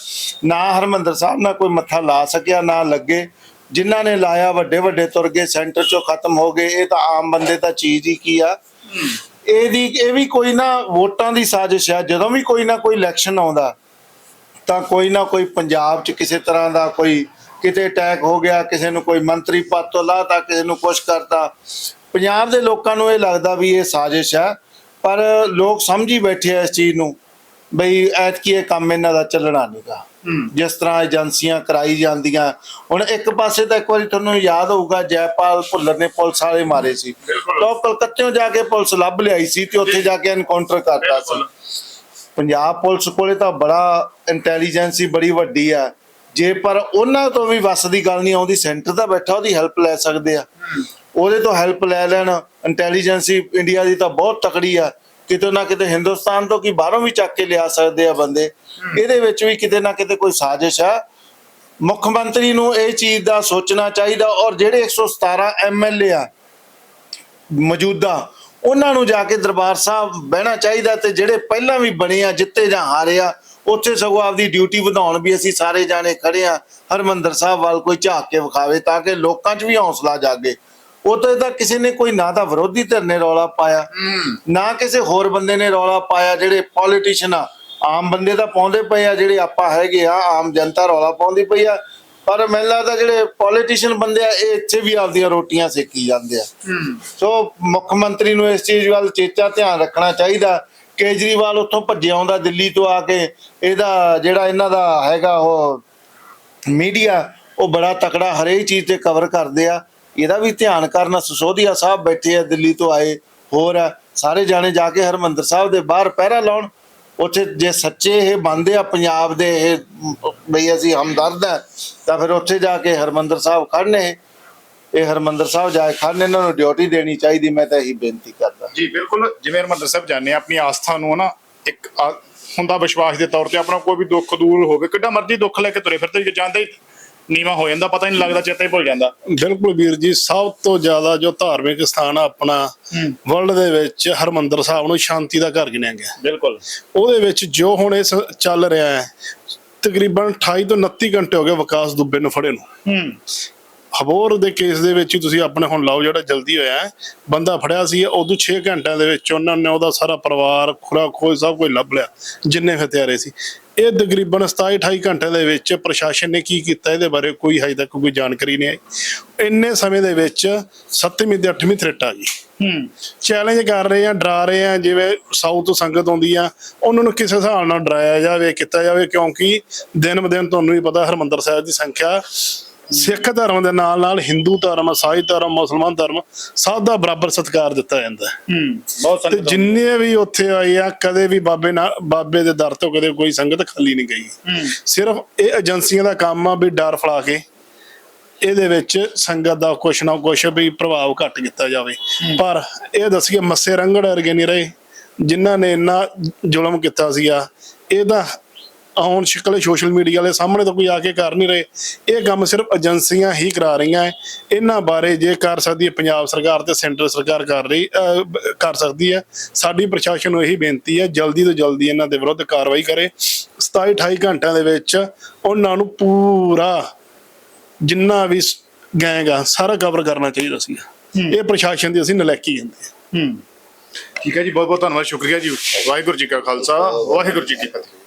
[SPEAKER 3] ਨਾ ਹਰਮੰਦਰ ਸਾਹਿਬ ਨਾਲ ਕੋਈ ਮੱਥਾ ਲਾ ਸਕਿਆ ਨਾ ਲੱਗੇ। ਜਿਨ੍ਹਾਂ ਨੇ ਲਾਇਆ ਵੱਡੇ ਵੱਡੇ ਤੁਰ ਗਏ, ਸੈਂਟਰ ਚੋਂ ਖਤਮ ਹੋ ਗਏ, ਇਹ ਤਾਂ ਆਮ ਬੰਦੇ ਤਾਂ ਚੀਜ਼ ਹੀ ਕੀ ਆ? ਇਹਦੀ, ਇਹ ਵੀ ਕੋਈ ਨਾ ਵੋਟਾਂ ਦੀ ਸਾਜ਼ਿਸ਼ ਆ, ਜਦੋਂ ਵੀ ਕੋਈ ਨਾ ਕੋਈ ਇਲੈਕਸ਼ਨ ਆਉਂਦਾ, ਤਾਂ ਕੋਈ ਨਾ ਕੋਈ ਪੰਜਾਬ 'ਚ ਕਿਸੇ ਤਰ੍ਹਾਂ ਦਾ ਕੋਈ ਕਿਤੇ ਅਟੈਕ ਹੋ ਗਿਆ, ਕਿਸੇ ਨੂੰ ਕੋਈ ਮੰਤਰੀ ਪਦ ਤੋਂ ਲਾਤਾ ਕਿਸੇ ਨੂੰ ਕੁਛ ਕਰਤਾ। ਪੰਜਾਬ ਦੇ ਲੋਕਾਂ ਨੂੰ ਇਹ ਲੱਗਦਾ ਵੀ ਇਹ ਸਾਜ਼ਿਸ਼ ਹੈ ਪਰ ਲੋਕ ਸਮਝ ਹੀ ਬੈਠੇ ਆ ਇਸ ਚੀਜ਼ ਨੂੰ, ਬਈ ਐਤਕੀ ਇਹ ਕੰਮ ਇਹਨਾਂ ਦਾ ਚੱਲਣਾ ਨਹੀਂਗਾ ਜਿਸ ਤਰ੍ਹਾਂ ਏਜੰਸੀਆਂ ਕਰਾਈ ਜਾਂਦੀਆਂ। ਹੁਣ ਇੱਕ ਪਾਸੇ ਤਾਂ ਇੱਕ ਵਾਰੀ ਤੁਹਾਨੂੰ ਯਾਦ ਹੋਊਗਾ ਜੈਪਾਲ ਭੁੱਲਰ ਨੇ ਪੁਲਿਸ ਵਾਲੇ ਮਾਰੇ ਸੀ। ਤਾਂ ਕਲਕੱਤੇੋਂ ਜਾ ਕੇ ਪੁਲਿਸ ਲੱਭ ਲਿਆਈ ਸੀ ਤੇ ਉੱਥੇ ਜਾ ਕੇ ਐਨਕਾਊਂਟਰ ਕਰਤਾ ਸੀ। ਪੰਜਾਬ ਪੁਲਿਸ ਕੋਲੇ ਤਾਂ ਬੜਾ ਇੰਟੈਲੀਜੈਂਸੀ ਬੜੀ ਵੱਡੀ ਆ। ਜੇ ਪਰ ਉਹਨਾਂ ਤੋਂ ਵੀ ਵੱਸ ਦੀ ਗੱਲ ਨਹੀਂ ਆਉਂਦੀ ਸੈਂਟਰ ਦਾ ਬੈਠਾ ਉਹਦੀ ਹੈਲਪ ਲੈ ਸਕਦੇ ਆ। ਉਹਦੇ ਤੋਂ ਹੈਲਪ ਲੈ ਲੈਣ ਇੰਟੈਲੀਜੈਂਸੀ ਇੰਡੀਆ ਦੀ ਤਾਂ ਬਹੁਤ ਤਕੜੀ ਆ। ਕਿਤੇ ਨਾ ਕਿਤੇ ਹਿੰਦੁਸਤਾਨ ਤੋਂ ਕੀ ਬਾਹਰੋਂ ਵੀ ਚੱਕ ਕੇ ਲਿਆ ਸਕਦੇ ਆ ਬੰਦੇ। ਇਹਦੇ ਵਿੱਚ ਵੀ ਕਿਤੇ ਨਾ ਕਿਤੇ ਕੋਈ ਸਾਜ਼ਿਸ਼ ਆ। ਮੁੱਖ ਮੰਤਰੀ ਨੂੰ ਇਹ ਚੀਜ਼ ਦਾ ਸੋਚਣਾ ਚਾਹੀਦਾ ਔਰ ਜਿਹੜੇ 117 ਐਮਐਲਏ ਆ ਮੌਜੂਦਾ ਉਹਨਾਂ ਨੂੰ ਜਾ ਕੇ ਦਰਬਾਰ ਸਾਹਿਬ ਬਹਿਣਾ ਚਾਹੀਦਾ ਤੇ ਜਿਹੜੇ ਪਹਿਲਾਂ ਵੀ ਬਣੇ ਆ ਜਿੱਤੇ ਜਾਂ ਹਾਰੇ ਆ ਉੱਥੇ ਸਗੋਂ ਆਪਦੀ ਡਿਊਟੀ ਵਧਾਉਣ ਵੀ ਅਸੀਂ ਸਾਰੇ ਜਾਣੇ ਖੜੇ ਆ। ਹਰਮੰਦਰ ਸਾਹਿਬ ਵੱਲ ਕੋਈ ਝਾਕ ਕੇ ਵਿਖਾਵੇ ਤਾਂ ਕਿ ਲੋਕਾਂ 'ਚ ਵੀ ਹੌਸਲਾ ਜਾਗੇ। ਉਹ ਤਾਂ ਇਹਦਾ ਕਿਸੇ ਨੇ ਕੋਈ ਨਾ ਤਾਂ ਵਿਰੋਧੀ ਧਿਰ ਨੇ ਰੌਲਾ ਪਾਇਆ ਨਾ ਕਿਸੇ ਹੋਰ ਬੰਦੇ ਨੇ ਰੌਲਾ ਪਾਇਆ ਜਿਹੜੇ ਪੋਲੀਟੀਸ਼ੀਅਨ ਆ। ਆਮ ਬੰਦੇ ਤਾਂ ਪਾਉਂਦੇ ਪਏ ਆ ਜਿਹੜੇ ਆਪਾਂ ਹੈਗੇ ਆ ਆਮ ਜਨਤਾ ਰੌਲਾ ਪਾਉਂਦੀ ਪਈ ਆ। ਪਰ ਮੈਨੂੰ ਲੱਗਦਾ ਜਿਹੜੇ ਪੋਲੀਟੀਸ਼ੀਅਨ ਬੰਦੇ ਆ ਇਹ ਇੱਥੇ ਵੀ ਆਪਦੀਆਂ ਰੋਟੀਆਂ ਸੇਕੀ ਜਾਂਦੇ ਆ। ਸੋ ਮੁੱਖ ਮੰਤਰੀ ਨੂੰ ਇਸ ਚੀਜ਼ ਵੱਲ ਚੇਚਾ ਧਿਆਨ ਰੱਖਣਾ ਚਾਹੀਦਾ। ਕੇਜਰੀਵਾਲ ਉੱਥੋਂ ਭੱਜਿਆ ਆਉਂਦਾ ਦਿੱਲੀ ਤੋਂ ਆ ਕੇ। ਇਹਦਾ ਜਿਹੜਾ ਇਹਨਾਂ ਦਾ ਹੈਗਾ ਉਹ ਮੀਡੀਆ ਉਹ ਬੜਾ ਤਕੜਾ ਹਰੇਕ ਚੀਜ਼ ਤੇ ਕਵਰ ਕਰਦੇ ਆ। ਇਹਦਾ ਵੀ ਧਿਆਨ ਕਰਨਾ। ਸਸੋਦੀਆ ਸਾਹਿਬ ਬੈਠੇ ਆ ਦਿੱਲੀ ਤੋਂ ਆਏ ਹੋਰ ਆ। ਸਾਰੇ ਜਾਣੇ ਜਾ ਕੇ ਹਰਮੰਦਰ ਸਾਹਿਬ ਦੇ ਬਾਹਰ ਪਹਿਰਾ ਲਾਉਣ। ਉੱਥੇ ਜੇ ਸੱਚੇ ਇਹ ਮੰਨਦੇ ਆ ਪੰਜਾਬ ਦੇ ਇਹ ਬਈ ਅਸੀਂ ਹਮਦਰਦ ਆ ਤਾਂ ਫਿਰ ਉੱਥੇ ਜਾ ਕੇ ਹਰਮੰਦਰ ਸਾਹਿਬ ਖੜਨੇ ਇਹ ਹਰਮੰਦਰ ਸਾਹਿਬ ਜਾ ਕੇ ਖੜਨੇ ਇਹਨਾਂ ਨੂੰ ਡਿਊਟੀ ਦੇਣੀ ਚਾਹੀਦੀ ਮੈਂ ਤਾਂ ਇਹੀ ਬੇਨਤੀ ਕਰਦਾ।
[SPEAKER 2] ਜੀ ਬਿਲਕੁਲ। ਜਿਵੇਂ ਹਰਮੰਦਰ ਸਾਹਿਬ ਜਾਂਦੇ ਹਾਂ, ਆਪਣੀ ਆਸਥਾ ਨੂੰ ਨਾ ਇੱਕ ਹੁੰਦਾ ਵਿਸ਼ਵਾਸ ਦੇ ਤੌਰ ਤੇ ਆਪਣਾ ਕੋਈ ਵੀ ਦੁੱਖ ਦੂਰ ਹੋਵੇ ਕਿੱਡਾ ਮਰਜ਼ੀ ਦੁੱਖ ਲੈ ਕੇ ਤੁਰੇ ਫਿਰਦੇ ਜੇ ਜਾਂਦੇ ਨੀਵਾ ਹੋ ਜਾਂਦਾ ਪਤਾ ਹੀ ਨਹੀਂ ਲੱਗਦਾ ਚੇਤਾ ਹੀ ਭੁੱਲ ਜਾਂਦਾ।
[SPEAKER 4] ਬਿਲਕੁਲ ਵੀਰ ਜੀ ਸਭ ਤੋਂ ਜ਼ਿਆਦਾ ਜੋ ਧਾਰਮਿਕ ਸਥਾਨ ਆ ਆਪਣਾ ਵਰਲਡ ਦੇ ਵਿੱਚ ਹਰਮੰਦਰ ਸਾਹਿਬ ਨੂੰ ਸ਼ਾਂਤੀ ਦਾ ਘਰ ਗਿਣਿਆ ਗਿਆ।
[SPEAKER 2] ਬਿਲਕੁਲ।
[SPEAKER 4] ਉਹਦੇ ਵਿੱਚ ਜੋ ਹੁਣ ਇਸ ਚੱਲ ਰਿਹਾ ਹੈ ਤਕਰੀਬਨ 28 ਤੋਂ 29 ਘੰਟੇ ਹੋ ਗਏ ਵਿਕਾਸ ਦੁੱਬੇ ਨੂੰ ਫੜੇ ਨੂੰ। ਹਬੋਰ ਦੇ ਕੇਸ ਦੇ ਵਿੱਚ ਹੀ ਤੁਸੀਂ ਆਪਣੇ ਹੁਣ ਲਾਓ ਜਿਹੜਾ ਜਲਦੀ ਹੋਇਆ ਹੈ, ਬੰਦਾ ਫੜਿਆ ਸੀ ਉਦੋਂ 6 ਘੰਟਿਆਂ ਦੇ ਵਿੱਚ ਉਹਨਾਂ ਨੇ ਉਹਦਾ ਸਾਰਾ ਪਰਿਵਾਰ ਖੁਰਾ ਖੋਜ ਸਭ ਕੁਝ ਲੱਭ ਲਿਆ ਜਿੰਨੇ ਹਥਿਆਰੇ ਸੀ। ਇਹ ਤਕਰੀਬਨ 27 28 ਘੰਟੇ ਦੇ ਵਿੱਚ ਪ੍ਰਸ਼ਾਸਨ ਨੇ ਕੀ ਕੀਤਾ ਇਹਦੇ ਬਾਰੇ ਕੋਈ ਹਜੇ ਤੱਕ ਕੋਈ ਜਾਣਕਾਰੀ ਨਹੀਂ ਆਈ। ਇੰਨੇ ਸਮੇਂ ਦੇ ਵਿੱਚ 7ਵੀਂ ਤੇ 8ਵੀਂ ਥ੍ਰੈਟ ਆ ਗਈ।
[SPEAKER 2] ਹੂੰ।
[SPEAKER 4] ਚੈਲੰਜ ਕਰ ਰਹੇ ਆ ਡਰਾ ਰਹੇ ਆ ਜਿਵੇਂ ਸਾਊਥ ਤੋਂ ਸੰਗਤ ਆਉਂਦੀ ਆ ਉਹਨਾਂ ਨੂੰ ਕਿਸੇ ਹਿਸਾਬ ਨਾਲ ਡਰਾਇਆ ਜਾਵੇ ਕੀਤਾ ਜਾਵੇ ਕਿਉਂਕਿ ਦਿਨ ਬ ਦਿਨ ਤੁਹਾਨੂੰ ਵੀ ਪਤਾ ਹਰਮੰਦਰ ਸਾਹਿਬ ਦੀ ਸੰਖਿਆ ਸਿੱਖ ਧਰਮ ਦੇ ਨਾਲ ਨਾਲ ਹਿੰਦੂ ਧਰਮ ਈਸਾਈ ਧਰਮ ਮੁਸਲਮਾਨ ਧਰਮ ਸਭ ਦਾ ਬਰਾਬਰ ਸਤਿਕਾਰ ਦਿੱਤਾ ਜਾਂਦਾ ਹੈ।
[SPEAKER 2] ਹੂੰ ਬਹੁਤ
[SPEAKER 4] ਤੇ
[SPEAKER 2] ਸੰਗਤ
[SPEAKER 4] ਜਿੰਨੇ ਵੀ ਉੱਥੇ ਆਏ ਆ ਕਦੇ ਵੀ ਬਾਬੇ ਨਾਲ ਬਾਬੇ ਦੇ ਦਰ ਤੋਂ ਕਦੇ ਕੋਈ ਸੰਗਤ ਖਾਲੀ ਨਹੀਂ ਗਈ।
[SPEAKER 2] ਹੂੰ।
[SPEAKER 4] ਸਿਰਫ ਇਹ ਏਜੰਸੀਆਂ ਦਾ ਕੰਮ ਆ ਵੀ ਡਰ ਫਲਾ ਕੇ ਇਹਦੇ ਵਿੱਚ ਸੰਗਤ ਦਾ ਕੁਛ ਨਾ ਕੁਛ ਵੀ ਪ੍ਰਭਾਵ ਘੱਟ ਕੀਤਾ ਜਾਵੇ। ਪਰ ਇਹ ਦੱਸੀਏ ਮੱਸੇ ਰੰਗੜ ਵਰਗੇ ਨਹੀਂ ਰਹੇ। ਜਿਨ੍ਹਾਂ ਨੇ ਇੰਨਾ ਜ਼ੁਲਮ ਕੀਤਾ ਸੀਗਾ ਇਹਦਾ ਹੁਣ ਸ਼ਿਕਲੇ ਸੋਸ਼ਲ ਮੀਡੀਆ ਵਾਲੇ ਸਾਹਮਣੇ ਤਾਂ ਕੋਈ ਆ ਕੇ ਕਰ ਨਹੀਂ ਰਹੇ। ਇਹ ਕੰਮ ਸਿਰਫ ਏਜੰਸੀਆਂ ਹੀ ਕਰਾ ਰਹੀਆਂ ਹੈ ਇਹਨਾਂ ਬਾਰੇ ਜੇ ਕਰ ਸਕਦੀ ਹੈ ਪੰਜਾਬ ਸਰਕਾਰ ਤੇ ਸੈਂਟਰ ਸਰਕਾਰ ਕਰ ਰਹੀ ਕਰ ਸਕਦੀ ਹੈ ਸਾਡੀ ਪ੍ਰਸ਼ਾਸਨ ਨੂੰ ਇਹੀ ਬੇਨਤੀ ਹੈ ਜਲਦੀ ਤੋਂ ਜਲਦੀ ਇਹਨਾਂ ਦੇ ਵਿਰੁੱਧ ਕਾਰਵਾਈ ਕਰੇ। 27 28 ਘੰਟਿਆਂ ਦੇ ਵਿੱਚ ਉਹਨਾਂ ਨੂੰ ਪੂਰਾ ਜਿੰਨਾ ਵੀ ਗੈਂਗ ਆ ਸਾਰਾ ਕਵਰ ਕਰਨਾ ਚਾਹੀਦਾ ਸੀ ਇਹ ਪ੍ਰਸ਼ਾਸਨ ਦੀ ਅਸੀਂ ਨਲਾਇਕੀ ਕਹਿੰਦੇ ਹਾਂ
[SPEAKER 2] ਹੂੰ। ਠੀਕ ਹੈ ਜੀ ਬਹੁਤ ਬਹੁਤ ਧੰਨਵਾਦ ਸ਼ੁਕਰੀਆ ਜੀ। ਵਾਹਿਗੁਰੂ ਜੀ ਕਾ ਖਾਲਸਾ ਵਾਹਿਗੁਰੂ ਜੀ ਕੀ ਫਤਿਹ।